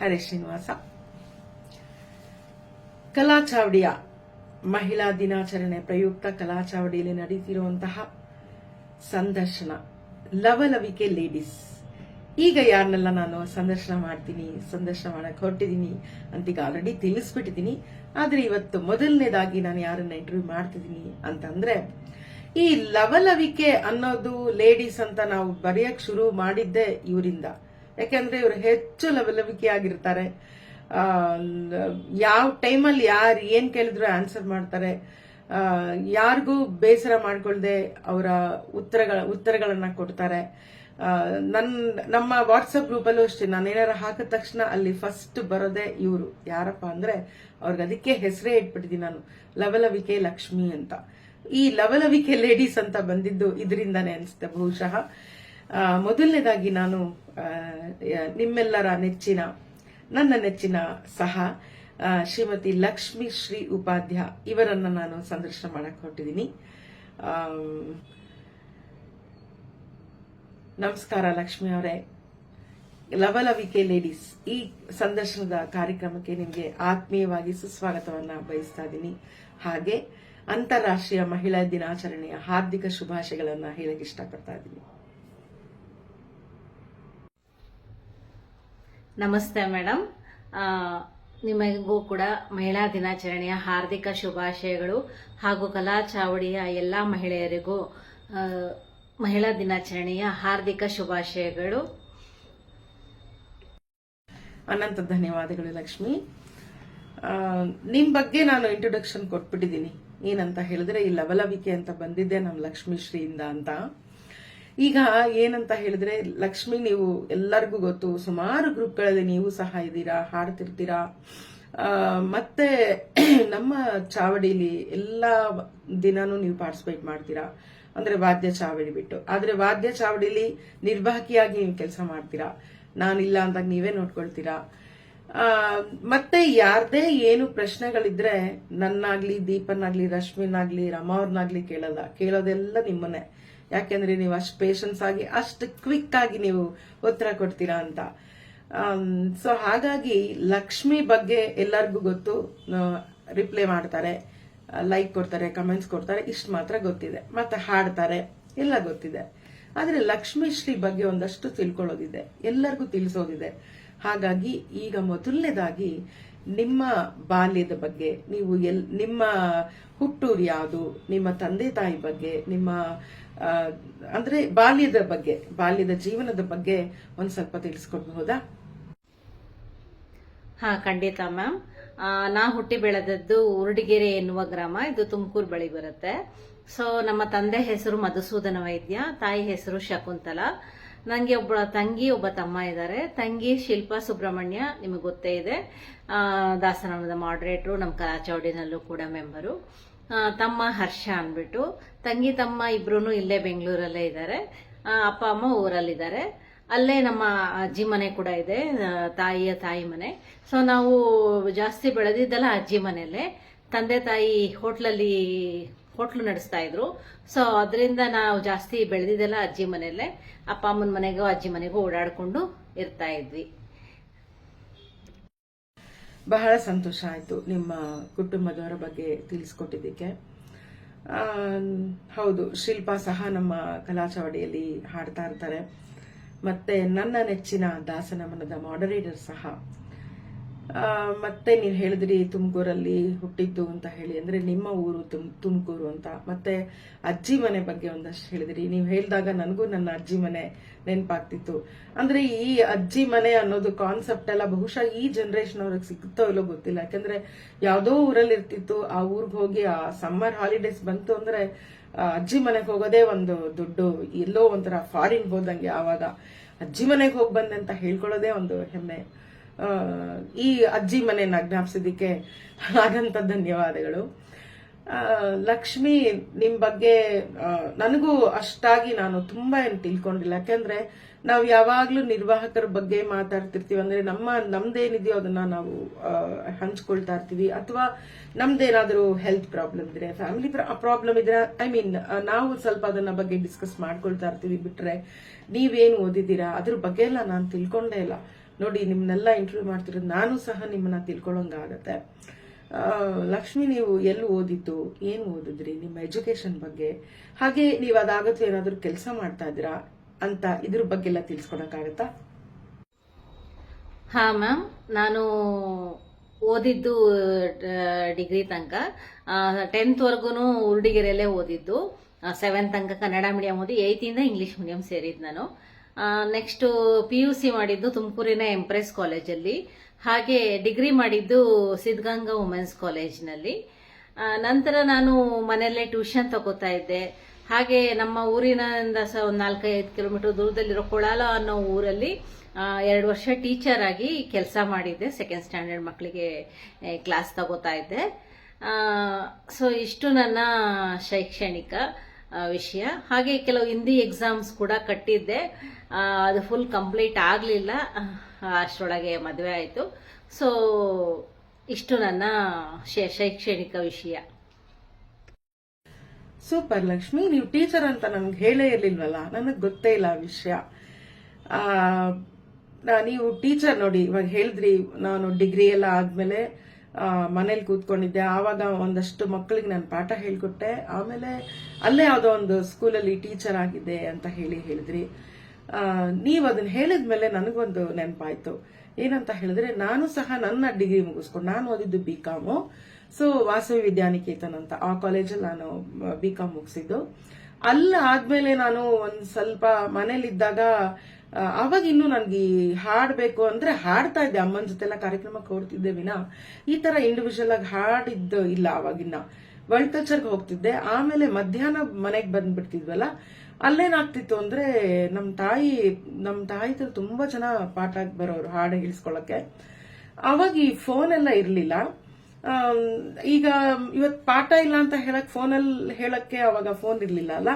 ಹರೇ ಶ್ರೀನಿವಾಸ ಕಲಾಚಾವಡಿಯ ಮಹಿಳಾ ದಿನಾಚರಣೆ ಪ್ರಯುಕ್ತ ಕಲಾಚಾವಡಿಯಲ್ಲಿ ನಡೀತಿರುವಂತಹ ಸಂದರ್ಶನ. ಲವಲವಿಕೆ ಲೇಡೀಸ್. ಈಗ ಯಾರನ್ನೆಲ್ಲ ನಾನು ಸಂದರ್ಶನ ಮಾಡ್ತೀನಿ, ಸಂದರ್ಶನ ಮಾಡಕ್ ಹೊರಟಿದ್ದೀನಿ ಅಂತ ಈಗ ಆಲ್ರೆಡಿ ತಿಳಿಸ್ಬಿಟ್ಟಿದ್ದೀನಿ ಆದರೆ ಇವತ್ತು ಮೊದಲನೇದಾಗಿ ನಾನು ಯಾರನ್ನ ಇಂಟರ್ವ್ಯೂ ಮಾಡ್ತಿದ್ದೀನಿ ಅಂತಂದ್ರೆ, ಈ ಲವಲವಿಕೆ ಅನ್ನೋದು ಲೇಡೀಸ್ ಅಂತ ನಾವು ಬರೆಯಕ್ ಶುರು ಮಾಡಿದ್ದೆ ಇವರಿಂದ. ಯಾಕೆಂದ್ರೆ ಇವರು ಹೆಚ್ಚು ಲವಲವಿಕೆ ಆಗಿರ್ತಾರೆ. ಯಾವ ಟೈಮಲ್ಲಿ ಯಾರು ಏನ್ ಕೇಳಿದ್ರು ಆನ್ಸರ್ ಮಾಡ್ತಾರೆ. ಯಾರಿಗೂ ಬೇಸರ ಮಾಡ್ಕೊಳ್ದೆ ಅವರ ಉತ್ತರಗಳ, ಉತ್ತರಗಳನ್ನ ಕೊಡ್ತಾರೆ. ನನ್ನ ನನ್, ನಮ್ಮ ವಾಟ್ಸಪ್ ಗ್ರೂಪಲ್ಲೂ ಅಷ್ಟೇ, ನಾನು ಏನಾರು ಹಾಕಿದ ತಕ್ಷಣ ಅಲ್ಲಿ ಫಸ್ಟ್ ಬರೋದೇ ಇವರು. ಯಾರಪ್ಪ ಅಂದ್ರೆ ಅವ್ರಿಗೆ ಅದಕ್ಕೆ ಹೆಸರೇ ಇಟ್ಬಿಟ್ಟಿದ್ದೀನಿ ನಾನು. ಲವಲವಿಕೆ ಲಕ್ಷ್ಮಿ ಅಂತ. ಈ ಲವಲವಿಕೆ ಲೇಡೀಸ್ ಅಂತ ಬಂದಿದ್ದು ಇದರಿಂದಾನೇ ಅನಿಸುತ್ತೆ ಬಹುಶಃ. ಮೊದಲನೇದಾಗಿ ನಾನು ನಿಮ್ಮೆಲ್ಲರ ನೆಚ್ಚಿನ, ನನ್ನ ನೆಚ್ಚಿನ ಸಹ ಶ್ರೀಮತಿ ಲಕ್ಷ್ಮಿ ಶ್ರೀ ಉಪಾಧ್ಯ ಇವರನ್ನ ನಾನು ಸಂದರ್ಶನ ಮಾಡಕ್ ಹೊರಟಿದ್ದೀನಿ. ನಮಸ್ಕಾರ ಲಕ್ಷ್ಮಿ ಅವರೇ. ಲವಲವಿಕೆ ಲೇಡೀಸ್ ಈ ಸಂದರ್ಶನದ ಕಾರ್ಯಕ್ರಮಕ್ಕೆ ನಿಮಗೆ ಆತ್ಮೀಯವಾಗಿ ಸುಸ್ವಾಗತವನ್ನು ಬಯಸ್ತಾ ಇದ್ದೀನಿ. ಹಾಗೆ ಅಂತಾರಾಷ್ಟ್ರೀಯ ಮಹಿಳಾ ದಿನಾಚರಣೆಯ ಹಾರ್ದಿಕ ಶುಭಾಶಯಗಳನ್ನು ಹೇಳಕ್ ಇಷ್ಟಪಡ್ತಾ ಇದ್ದೀನಿ. ನಮಸ್ತೆ ಮೇಡಮ್. ನಿಮಗೂ ಕೂಡ ಮಹಿಳಾ ದಿನಾಚರಣೆಯ ಹಾರ್ದಿಕ ಶುಭಾಶಯಗಳು ಹಾಗೂ ಕಲಾ ಚಾವಡಿಯ ಎಲ್ಲ ಮಹಿಳೆಯರಿಗೂ ಮಹಿಳಾ ದಿನಾಚರಣೆಯ ಹಾರ್ದಿಕ ಶುಭಾಶಯಗಳು. ಅನಂತ ಧನ್ಯವಾದಗಳು ಲಕ್ಷ್ಮಿ. ನಿಮ್ಮ ನಿಮ್ ಬಗ್ಗೆ ನಾನು ಇಂಟ್ರೊಡಕ್ಷನ್ ಕೊಟ್ಬಿಟ್ಟಿದ್ದೀನಿ. ಏನಂತ ಹೇಳಿದ್ರೆ ಈ ಲವಲವಿಕೆ ಅಂತ ಬಂದಿದ್ದೆ ನಮ್ಮ ಲಕ್ಷ್ಮೀಶ್ರೀಯಿಂದ ಅಂತ. ಈಗ ಏನಂತ ಹೇಳಿದ್ರೆ, ಲಕ್ಷ್ಮಿ, ನೀವು ಎಲ್ಲರಿಗೂ ಗೊತ್ತು, ಸುಮಾರು ಗ್ರೂಪ್ಗಳಲ್ಲಿ ನೀವು ಸಹ ಇದ್ದೀರಾ, ಹಾಡ್ತಿರ್ತೀರಾ. ಮತ್ತೆ ನಮ್ಮ ಚಾವಡಿಲಿ ಎಲ್ಲ ದಿನಾನು ನೀವು ಪಾರ್ಟಿಸಿಪೇಟ್ ಮಾಡ್ತೀರಾ. ಅಂದ್ರೆ ವಾದ್ಯ ಚಾವಡಿ ಬಿಟ್ಟು. ಆದ್ರೆ ವಾದ್ಯ ಚಾವಡಿಲಿ ನಿರ್ವಾಹಕಿಯಾಗಿ ನೀವು ಕೆಲಸ ಮಾಡ್ತೀರಾ. ನಾನಿಲ್ಲ ಅಂತ ನೀವೇ ನೋಡ್ಕೊಳ್ತೀರಾ. ಮತ್ತೆ ಯಾರ್ದೇ ಏನು ಪ್ರಶ್ನೆಗಳಿದ್ರೆ ನನ್ನಾಗ್ಲಿ ದೀಪನಾಗ್ಲಿ ರಶ್ಮಿನಾಗ್ಲಿ, ರಮಾವ್ರನ್ನಾಗ್ಲಿ ಕೇಳಲ್ಲ. ಕೇಳೋದೆಲ್ಲ ನಿಮ್ಮನ್ನೇ. ಯಾಕೆಂದ್ರೆ ನೀವು ಅಷ್ಟು ಪೇಷನ್ಸ್ ಆಗಿ, ಅಷ್ಟು ಕ್ವಿಕ್ ಆಗಿ ನೀವು ಉತ್ತರ ಕೊಡ್ತೀರಾ ಅಂತ. ಸೊ ಹಾಗಾಗಿ ಲಕ್ಷ್ಮಿ ಬಗ್ಗೆ ಎಲ್ಲರಿಗೂ ಗೊತ್ತು. ರಿಪ್ಲೈ ಮಾಡ್ತಾರೆ ಲೈಕ್ ಕೊಡ್ತಾರೆ ಕಮೆಂಟ್ಸ್ ಕೊಡ್ತಾರೆ, ಇಷ್ಟು ಮಾತ್ರ ಗೊತ್ತಿದೆ. ಮತ್ತೆ ಹಾಡ್ತಾರೆ, ಎಲ್ಲ ಗೊತ್ತಿದೆ. ಆದರೆ ಲಕ್ಷ್ಮೀ ಶ್ರೀ ಬಗ್ಗೆ ಒಂದಷ್ಟು ತಿಳ್ಕೊಳ್ಳೋದಿದೆ. ಎಲ್ಲರಿಗೂ ತಿಳಿಸೋದಿದೆ. ಹಾಗಾಗಿ ಈಗ ಮೊದಲನೇದಾಗಿ ನಿಮ್ಮ ಬಾಲ್ಯದ ಬಗ್ಗೆ, ನೀವು ಎಲ್, ನಿಮ್ಮ ಹುಟ್ಟೂರು ಯಾವುದು, ನಿಮ್ಮ ತಂದೆ ತಾಯಿ ಬಗ್ಗೆ, ನಿಮ್ಮ ಅಂದ್ರೆ ಬಾಲ್ಯದ ಬಗ್ಗೆ ಬಾಲ್ಯದ ಜೀವನದ ಬಗ್ಗೆ ಒಂದ್ ಸ್ವಲ್ಪ ತಿಳಿಸ್ಕೊಡ್ಬಹುದಾ? ಹಾ ಖಂಡಿತ ಮ್ಯಾಮ್. ನಾ ಹುಟ್ಟಿ ಬೆಳೆದದ್ದು ಉರುಡಿಗೆರೆ ಎನ್ನುವ ಗ್ರಾಮ ಇದು ತುಮಕೂರು ಬಳಿ ಬರುತ್ತೆ. ಸೊ ನಮ್ಮ ತಂದೆ ಹೆಸರು ಮಧುಸೂದನ ವೈದ್ಯ ತಾಯಿ ಹೆಸರು ಶಕುಂತಲ. ನನಗೆ ಒಬ್ಬ ತಂಗಿ ಒಬ್ಬ ತಮ್ಮ ಇದ್ದಾರೆ. ತಂಗಿ ಶಿಲ್ಪಾ ಸುಬ್ರಹ್ಮಣ್ಯ ನಿಮಗೆ ಗೊತ್ತೇ ಇದೆ. ಆ, ದಾಸನಾಮದ ಮಾಡ್ರೇಟ್ರು ನಮ್ಮ ಕಲಾಚೌಡಿನಲ್ಲೂ ಕೂಡ ಮೆಂಬರು ತಮ್ಮ ಹರ್ಷ ಅಂದ್ಬಿಟ್ಟು. ತಂಗಿ, ತಮ್ಮ ಇಬ್ರು ಇಲ್ಲೇ ಬೆಂಗಳೂರಲ್ಲೇ ಇದ್ದಾರೆ ಅಪ್ಪ, ಅಮ್ಮ ಊರಲ್ಲಿದ್ದಾರೆ. ಅಲ್ಲೇ ನಮ್ಮ ಅಜ್ಜಿ ಮನೆ ಕೂಡ ಇದೆ ತಾಯಿಯ ತಾಯಿ ಮನೆ. ಸೊ ನಾವು ಜಾಸ್ತಿ ಬೆಳೆದಿದ್ದೆಲ್ಲ ಅಜ್ಜಿ ಮನೆಯಲ್ಲೇ. ತಂದೆ, ತಾಯಿ ಹೋಟ್ಲಲ್ಲಿ, ಹೋಟ್ಲು ನಡೆಸ್ತಾ ಇದ್ರು. ಸೊ ಅದರಿಂದ ನಾವು ಜಾಸ್ತಿ ಬೆಳೆದಿದ್ದೆಲ್ಲ ಅಜ್ಜಿ ಮನೆಯಲ್ಲೇ. ಅಪ್ಪ, ಅಮ್ಮನ ಮನೆಗೂ, ಅಜ್ಜಿ ಮನೆಗೂ ಓಡಾಡಿಕೊಂಡು ಇರ್ತಾ ಇದ್ವಿ. ಬಹಳ ಸಂತೋಷ ಆಯ್ತು ನಿಮ್ಮ ಕುಟುಂಬದವರ ಬಗ್ಗೆ ತಿಳಿಸ್ಕೊಟ್ಟಿದ್ದಕ್ಕೆ. ಹೌದು, ಶಿಲ್ಪಾ ಸಹ ನಮ್ಮ ಕಲಾಚಾವಡಿಯಲ್ಲಿ ಹಾಡ್ತಾ ಇರ್ತಾರೆ. ಮತ್ತೆ ನನ್ನ ನೆಚ್ಚಿನ ದಾಸನಮನದ ಮಾಡರೇಟರ್ ಸಹ. ಮತ್ತೆ ನೀವು ಹೇಳಿದ್ರಿ ತುಮಕೂರಲ್ಲಿ ಹುಟ್ಟಿದ್ದು ಅಂತ ಹೇಳಿ, ಅಂದ್ರೆ ನಿಮ್ಮ ಊರು ತುಮ್, ತುಮಕೂರು ಅಂತ. ಮತ್ತೆ ಅಜ್ಜಿ ಮನೆ ಬಗ್ಗೆ ಒಂದಷ್ಟು ಹೇಳಿದ್ರಿ. ನೀವು ಹೇಳಿದಾಗ ನನಗೂ ನನ್ನ ಅಜ್ಜಿ ಮನೆ ನೆನಪಾಗ್ತಿತ್ತು. ಅಂದ್ರೆ ಈ ಅಜ್ಜಿ ಮನೆ ಅನ್ನೋದು ಕಾನ್ಸೆಪ್ಟ್ ಎಲ್ಲ ಬಹುಶಃ ಈ ಜನರೇಷನ್ ಅವ್ರಿಗೆ ಸಿಗುತ್ತೋ ಇಲ್ಲೋ ಗೊತ್ತಿಲ್ಲ. ಯಾಕಂದ್ರೆ ಯಾವುದೋ ಊರಲ್ಲಿ ಇರ್ತಿತ್ತು, ಆ ಊರಿಗೆ ಹೋಗಿ ಆ ಸಮ್ಮರ್ ಹಾಲಿಡೇಸ್ ಬಂತು ಅಂದ್ರೆ ಅಜ್ಜಿ ಮನೆಗೆ ಹೋಗೋದೇ ಒಂದು ದುಡ್ಡು, ಎಲ್ಲೋ ಒಂಥರ ಫಾರಿನ್ ಹೋದಂಗೆ ಆವಾಗ. ಅಜ್ಜಿ ಮನೆಗೆ ಹೋಗಿ ಬಂದೆ ಅಂತ ಹೇಳ್ಕೊಳ್ಳೋದೇ ಒಂದು ಹೆಮ್ಮೆ. ಈ ಅಜ್ಜಿ ಮನೆಯನ್ನ ಜ್ಞಾಪಿಸಿದ್ದಕ್ಕೆ ಹಾಗಂತ ಧನ್ಯವಾದಗಳು. ಲಕ್ಷ್ಮಿ ನಿಮ್ ಬಗ್ಗೆ ನನಗೂ ಅಷ್ಟಾಗಿ ನಾನು ತುಂಬಾ ಏನು ತಿಳ್ಕೊಂಡಿಲ್ಲ. ಯಾಕಂದ್ರೆ ನಾವು ಯಾವಾಗ್ಲೂ ನಿರ್ವಾಹಕರ ಬಗ್ಗೆ ಮಾತಾಡ್ತಿರ್ತೀವಿ. ಅಂದ್ರೆ ನಮ್ಮ, ನಮ್ದೇನಿದೆಯೋ ಅದನ್ನ ನಾವು ಹಂಚ್ಕೊಳ್ತಾ ಇರ್ತೀವಿ. ಅಥವಾ ನಮ್ದೇನಾದ್ರೂ ಹೆಲ್ತ್ ಪ್ರಾಬ್ಲಮ್ ಇದ್ರೆ ಫ್ಯಾಮಿಲಿ ಪ್ರಾಬ್ಲಮ್ ಇದ್ರೆ ಐ ಮೀನ್ ನಾವು ಸ್ವಲ್ಪ ಅದನ್ನ ಬಗ್ಗೆ ಡಿಸ್ಕಸ್ ಮಾಡ್ಕೊಳ್ತಾ ಇರ್ತೀವಿ. ಬಿಟ್ರೆ ನೀವೇನು ಓದಿದ್ದೀರಾ? ಅದ್ರ ಬಗ್ಗೆ ಎಲ್ಲ ನಾನು ತಿಳ್ಕೊಂಡೇ ಇಲ್ಲ. ನೋಡಿ ನಿಮ್ಮನ್ನೆಲ್ಲ ಇಂಟರ್ವ್ಯೂ ಮಾಡ್ತಿರೋದು ನಾನು ಸಹ ನಿಮ್ಮನ್ನ ತಿಳ್ಕೊಳ್ಳೋಂಗಾಗತ್ತೆ ಲಕ್ಷ್ಮಿ, ನೀವು ಎಲ್ಲಿ ಓದಿದ್ದು? ಏನು ಓದಿದ್ರಿ? ನಿಮ್ಮ ಎಜುಕೇಶನ್ ಬಗ್ಗೆ? ಹಾಗೆ ನೀವು ಅದಾಗತ್ತು ಏನಾದರೂ ಕೆಲಸ ಮಾಡ್ತಾ ಇದ್ದೀರಾ ಅಂತ ಇದ್ರ ಬಗ್ಗೆ ಎಲ್ಲ ತಿಳ್ಸ್ಕೊಳಕ್ಕಾಗತ್ತಾ ಹಾ, ಮ್ಯಾಮ್. ನಾನು ಓದಿದ್ದು ಡಿಗ್ರಿ ತನಕ. ಟೆಂತ್ವರೆಗೂ ಉರ್ಡಿಗೆರೆಯಲ್ಲೇ ಓದಿದ್ದು. ಸೆವೆಂತ್ ತನಕ ಕನ್ನಡ ಮೀಡಿಯಂ ಓದಿ ಏಯ್ತಿಂದ ಇಂಗ್ಲೀಷ್ ಮೀಡಿಯಂ ಸೇರಿದ್ದು ನಾನು. ನೆಕ್ಸ್ಟು ಪಿ ಯು ಸಿ ಮಾಡಿದ್ದು ತುಮಕೂರಿನ ಎಂಪ್ರೆಸ್ ಕಾಲೇಜಲ್ಲಿ ಹಾಗೆ ಡಿಗ್ರಿ ಮಾಡಿದ್ದು ಸಿದ್ಧಗಂಗಾ ವುಮೆನ್ಸ್ ಕಾಲೇಜ್ನಲ್ಲಿ. ನಂತರ ನಾನು ಮನೆಯಲ್ಲೇ ಟ್ಯೂಷನ್ ತಗೋತಾ ಇದ್ದೆ. ಹಾಗೆ ನಮ್ಮ ಊರಿನಿಂದ ಸಹ ಒಂದು ನಾಲ್ಕೈದು ಕಿಲೋಮೀಟರ್ ದೂರದಲ್ಲಿರೋ ಕೊಳಾಲ ಅನ್ನೋ ಊರಲ್ಲಿ ಎರಡು ವರ್ಷ ಟೀಚರ್ ಆಗಿ ಕೆಲಸ ಮಾಡಿದ್ದೆ. ಸೆಕೆಂಡ್ ಸ್ಟ್ಯಾಂಡರ್ಡ್ ಮಕ್ಕಳಿಗೆ ಕ್ಲಾಸ್ ತಗೋತಾ ಇದ್ದೆ. ಸೊ ಇಷ್ಟು ನನ್ನ ಶೈಕ್ಷಣಿಕ ವಿಷಯ. ಹಾಗೆ ಕೆಲವು ಹಿಂದಿ ಎಕ್ಸಾಮ್ಸ್ ಕೂಡ ಕಟ್ಟಿದ್ದೆ. ಅದು ಫುಲ್ ಕಂಪ್ಲೀಟ್ ಆಗಲಿಲ್ಲ. ಅಷ್ಟರೊಳಗೆ ಮದುವೆ ಆಯಿತು. ಸೊ ಇಷ್ಟು ನನ್ನ ಶೈಕ್ಷಣಿಕ ವಿಷಯ. ಸೂಪರ್ ಲಕ್ಷ್ಮಿ. ನೀವು ಟೀಚರ್ ಅಂತ ನನ್ಗೆ ಹೇಳೇ ಇರ್ಲಿಲ್ವಲ್ಲ? ನನಗೆ ಗೊತ್ತೇ ಇಲ್ಲ ಆ ವಿಷಯ. ನೀವು ಟೀಚರ್ ನೋಡಿ, ಇವಾಗ ಹೇಳಿದ್ರಿ, ನಾನು ಡಿಗ್ರಿ ಎಲ್ಲ ಆದ್ಮೇಲೆ ಮನೇಲಿ ಕೂತ್ಕೊಂಡಿದ್ದೆ. ಆವಾಗ ಒಂದಷ್ಟು ಮಕ್ಕಳಿಗೆ ನಾನು ಪಾಠ ಹೇಳ್ಕೊಟ್ಟೆ. ಆಮೇಲೆ ಅಲ್ಲೇ ಯಾವುದೋ ಒಂದು ಸ್ಕೂಲಲ್ಲಿ ಟೀಚರ್ ಆಗಿದೆ ಅಂತ ಹೇಳಿ ಹೇಳಿದ್ರಿ. ನೀವು ಅದನ್ನ ಹೇಳಿದ್ಮೇಲೆ ನನಗೊಂದು ನೆನಪಾಯ್ತು. ಏನಂತ ಹೇಳಿದ್ರೆ, ನಾನು ಸಹ ನನ್ನ ಡಿಗ್ರಿ ಮುಗಿಸ್ಕೊಂಡು ನಾನು ಓದಿದ್ದು B com so Vasavi Vidyaniketan ಅಂತ ಆ ಕಾಲೇಜಲ್ಲಿ ನಾನು ಬಿ ಕಾಮ್ ಮುಗಿಸಿದ್ದು. ಅಲ್ಲ ಆದ್ಮೇಲೆ ನಾನು ಒಂದು ಸ್ವಲ್ಪ ಮನೇಲಿದ್ದಾಗ ಅವಾಗ ಇನ್ನು ನನ್ಗೆ ಹಾಡ್ಬೇಕು ಅಂದ್ರೆ ಹಾಡ್ತಾ ಇದ್ದೆ. ಅಮ್ಮನ ಜೊತೆಲ್ಲ ಕಾರ್ಯಕ್ರಮಕ್ಕೆ ಹೋಗ್ತಿದ್ದೆ ವಿನ. ಈ ತರ ಇಂಡಿವಿಜುವಲ್ ಆಗಿ ಹಾಡಿದ್ದು ಇಲ್ಲ ಅವಾಗಿನ್ನ. ವರ್ಲ್ಡ್ ಕಲ್ಚರ್ಗೆ ಹೋಗ್ತಿದ್ದೆ. ಆಮೇಲೆ ಮಧ್ಯಾಹ್ನ ಮನೆಗೆ ಬಂದ್ಬಿಡ್ತಿದ್ವಲ್ಲ ಅಲ್ಲೇನಾಗ್ತಿತ್ತು ಅಂದ್ರೆ ನಮ್ಮ ತಾಯಿ ನಮ್ಮ ತಾಯಿ ತರ ತುಂಬಾ ಜನ ಪಾಠ ಬರೋರು ಹಾಡು ಹೇಳ್ಸ್ಕೊಳಕ್ಕೆ ಅವಾಗ ಈ ಫೋನ್ ಎಲ್ಲ ಇರ್ಲಿಲ್ಲ. ಈಗ ಇವತ್ ಪಾಠ ಇಲ್ಲ ಅಂತ ಹೇಳಕ್ ಫೋನಲ್ಲಿ ಹೇಳಕ್ಕೆ ಅವಾಗ ಫೋನ್ ಇರ್ಲಿಲ್ಲ ಅಲ್ಲ?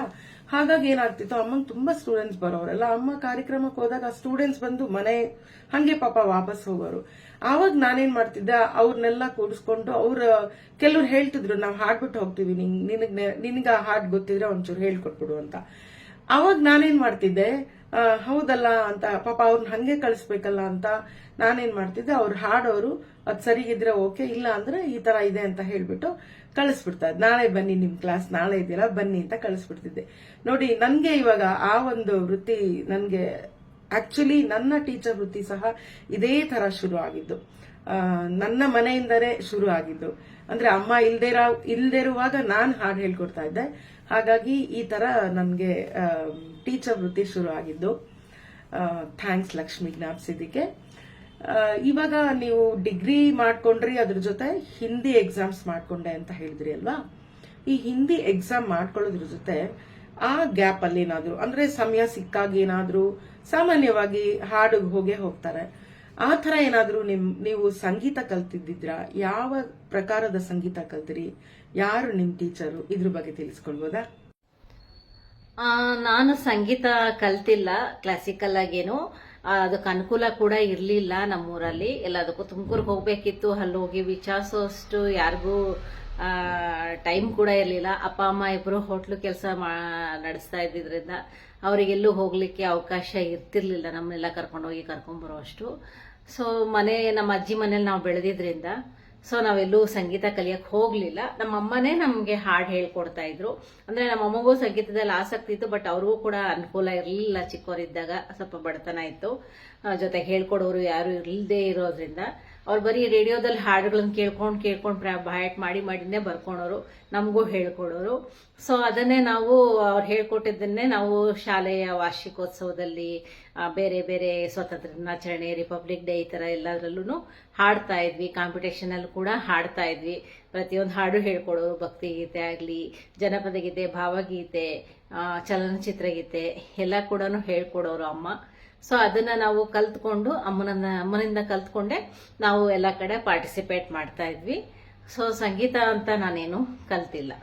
ಹಾಗಾಗಿ ಏನಾಗ್ತಿತ್ತು, ಅಮ್ಮಂಗ್ ತುಂಬಾ ಸ್ಟೂಡೆಂಟ್ಸ್ ಬರೋರೆಲ್ಲ. ಅಮ್ಮ ಕಾರ್ಯಕ್ರಮಕ್ಕೆ ಹೋದಾಗ ಸ್ಟೂಡೆಂಟ್ಸ್ ಬಂದು ಮನೆ, ಹಂಗೆ ಪಾಪ ವಾಪಸ್ ಹೋಗೋರು. ಆವಾಗ ನಾನೇನ್ ಮಾಡ್ತಿದ್ದೆ ಅವ್ರನ್ನೆಲ್ಲ ಕೂಡಿಸ್ಕೊಂಡು ಅವ್ರ, ಕೆಲವ್ರು ಹೇಳ್ತಿದ್ರು, ನಾವು ಹಾಡ್ಬಿಟ್ಟು ಹೋಗ್ತೀವಿ ನಿನ್ಗ ನಿನ್ಗ ಹಾಡ್ ಗೊತ್ತಿದ್ರೆ ಒಂಚೂರು ಹೇಳ್ಕೊಟ್ಬಿಡು ಅಂತ. ಅವಾಗ ನಾನೇನ್ ಮಾಡ್ತಿದ್ದೆ ಹೌದಲ್ಲ ಅಂತ, ಪಾಪ ಅವ್ರನ್ನ ಹಂಗೆ ಕಳಿಸ್ಬೇಕಲ್ಲ ಅಂತ ನಾನೇನ್ ಮಾಡ್ತಿದ್ದೆ, ಅವ್ರು ಹಾಡೋರು ಅದ್ ಸರಿಗಿದ್ರೆ ಓಕೆ, ಇಲ್ಲ ಅಂದ್ರೆ ಈ ತರ ಇದೆ ಅಂತ ಹೇಳ್ಬಿಟ್ಟು ಕಳಿಸ್ಬಿಡ್ತಾ ನಾಳೆ ಬನ್ನಿ ನಿಮ್ ಕ್ಲಾಸ್, ನಾಳೆ ಇದ್ದೀರಾ ಬನ್ನಿ ಅಂತ ಕಳಿಸ್ಬಿಡ್ತಿದ್ದೆ. ನೋಡಿ, ನನ್ಗೆ ಇವಾಗ ಆ ಒಂದು ವೃತ್ತಿ ನನ್ಗೆ ಆಕ್ಚುಲಿ ನನ್ನ ಟೀಚರ್ ವೃತ್ತಿ ಸಹ ಇದೇ ತರ ಶುರು ಆಗಿದ್ದು. ನನ್ನ ಮನೆಯಿಂದನೇ ಶುರು ಆಗಿದ್ದು. ಅಂದ್ರೆ ಅಮ್ಮ ಇಲ್ದೇ ಇರೋ- ಇಲ್ದೇ ಇರುವಾಗ ನಾನು ಹಾಡು ಹೇಳ್ಕೊಡ್ತಾ ಇದ್ದೆ. ಹಾಗಾಗಿ ಈ ತರ ನನಗೆ ಟೀಚರ್ ವೃತ್ತಿ ಶುರು ಆಗಿದ್ದು ಥ್ಯಾಂಕ್ಸ್ ಲಕ್ಷ್ಮಿ ಜ್ಞಾಪಿಸಿದ್ದಕ್ಕೆ ಇವಾಗ ನೀವು ಡಿಗ್ರಿ ಮಾಡ್ಕೊಂಡ್ರಿ, ಅದ್ರ ಜೊತೆ ಹಿಂದಿ ಎಕ್ಸಾಮ್ಸ್ ಮಾಡ್ಕೊಂಡೆ ಅಂತ ಹೇಳಿದ್ರಿ ಅಲ್ವಾ? ಈ ಹಿಂದಿ ಎಕ್ಸಾಮ್ ಮಾಡ್ಕೊಳ್ಳೋದ್ರ ಜೊತೆ ಆ ಗ್ಯಾಪ್ ಅಲ್ಲಿ ಏನಾದ್ರು ಅಂದ್ರೆ ಸಮಯ ಸಿಕ್ಕಾಗ ಏನಾದ್ರೂ, ಸಾಮಾನ್ಯವಾಗಿ ಹಾಡಿಗೆ ಹೋಗೇ ಹೋಗ್ತಾರೆ. ಆ ತರ ಏನಾದರೂ ನಿಮ್, ನೀವು ಸಂಗೀತ ಕಲ್ತಿದ್ದಿದ್ರಾ? ಯಾವ ಪ್ರಕಾರದ ಸಂಗೀತ ಕಲ್ತಿರಿ? ಯಾರು ನಿಮ್ಮ ಟೀಚರು? ಇದ್ರ ಬಗ್ಗೆ ತಿಳಿಸ್ಕೊಳ್ಬೋದಾ ನಾನು ಸಂಗೀತ ಕಲ್ತಿಲ್ಲ ಕ್ಲಾಸಿಕಲ್ ಆಗೇನು. ಅದಕ್ಕೆ ಅನುಕೂಲ ಕೂಡ ಇರಲಿಲ್ಲ ನಮ್ಮೂರಲ್ಲಿ. ಎಲ್ಲದಕ್ಕೂ ತುಮಕೂರಿಗೆ ಹೋಗಬೇಕಿತ್ತು. ಅಲ್ಲಿ ಹೋಗಿ ವಿಚಾರಿಸೋಷ್ಟು ಯಾರಿಗೂ ಟೈಮ್ ಕೂಡ ಇರಲಿಲ್ಲ. ಅಪ್ಪ, ಅಮ್ಮ ಇಬ್ಬರು ಹೋಟ್ಲು ಕೆಲಸ ಮಾ, ನಡೆಸ್ತಾ ಇದ್ದಿದ್ರಿಂದ ಅವರಿಗೆಲ್ಲೂ ಹೋಗಲಿಕ್ಕೆ ಅವಕಾಶ ಇರ್ತಿರ್ಲಿಲ್ಲ. ನಮ್ಮನ್ನೆಲ್ಲ ಕರ್ಕೊಂಡೋಗಿ ಕರ್ಕೊಂಬರೋ ಅಷ್ಟು ಸೊ ಮನೆ, ನಮ್ಮ ಅಜ್ಜಿ ಮನೇಲಿ ನಾವು ಬೆಳೆದಿದ್ರಿಂದ ಸೊ ನಾವೆಲ್ಲೂ ಸಂಗೀತ ಕಲಿಯಕ್ಕೆ ಹೋಗಲಿಲ್ಲ. ನಮ್ಮ ಅಮ್ಮನೇ ನಮಗೆ ಹಾಡು ಹೇಳ್ಕೊಡ್ತಾ ಇದ್ರು. ಅಂದರೆ ನಮ್ಮ ಅಮ್ಮಗೂ ಸಂಗೀತದಲ್ಲಿ ಆಸಕ್ತಿ ಇತ್ತು ಬಟ್ ಅವ್ರಿಗೂ ಕೂಡ ಅನುಕೂಲ ಇರಲಿಲ್ಲ ಚಿಕ್ಕವರಿದ್ದಾಗ. ಸ್ವಲ್ಪ ಬಡತನ ಇತ್ತು. ಜೊತೆ ಹೇಳ್ಕೊಡೋರು ಯಾರು ಇಲ್ಲದೆ ಇರೋದ್ರಿಂದ ಅವ್ರು ಬರೀ ರೇಡಿಯೋದಲ್ಲಿ ಹಾಡುಗಳನ್ನ ಕೇಳ್ಕೊಂಡು ಕೇಳ್ಕೊಂಡು ಬಾಯಟ್ ಮಾಡಿ ಮಾಡಿನೇ ಬರ್ಕೊಳೋರು, ನಮಗೂ ಹೇಳ್ಕೊಡೋರು. ಸೊ ಅದನ್ನೇ ನಾವು ಅವ್ರು ಹೇಳ್ಕೊಟ್ಟಿದ್ದನ್ನೇ ನಾವು ಶಾಲೆಯ ವಾರ್ಷಿಕೋತ್ಸವದಲ್ಲಿ ಬೇರೆ ಬೇರೆ ಸ್ವಾತಂತ್ರ್ಯ ದಿನಾಚರಣೆ ರಿಪಬ್ಲಿಕ್ ಡೇ ಈ ಥರ ಎಲ್ಲದರಲ್ಲೂ ಹಾಡ್ತಾ ಇದ್ವಿ. ಕಾಂಪಿಟೇಷನಲ್ಲಿ ಕೂಡ ಹಾಡ್ತಾ ಇದ್ವಿ. ಪ್ರತಿಯೊಂದು ಹಾಡು ಹೇಳ್ಕೊಡೋರು. ಭಕ್ತಿಗೀತೆ ಆಗಲಿ, ಜನಪದ ಗೀತೆ, ಭಾವಗೀತೆ ಚಲನಚಿತ್ರಗೀತೆ ಚಲನಚಿತ್ರ ಗೀತೆ, ಎಲ್ಲ ಕೂಡ ಹೇಳ್ಕೊಡೋರು ಅಮ್ಮ. ಸೊ ಅದನ್ನ ನಾವು ಕಲ್ತ್ಕೊಂಡು ಅಮ್ಮನ ಅಮ್ಮನಿಂದ ಕಲ್ತ್ಕೊಂಡೆ ನಾವು ಎಲ್ಲ ಕಡೆ ಪಾರ್ಟಿಸಿಪೇಟ್ ಮಾಡ್ತಾ ಇದ್ವಿ. ಸೊ ಸಂಗೀತ ಅಂತ ನಾನೇನು ಕಲ್ತಿಲ್ಲ.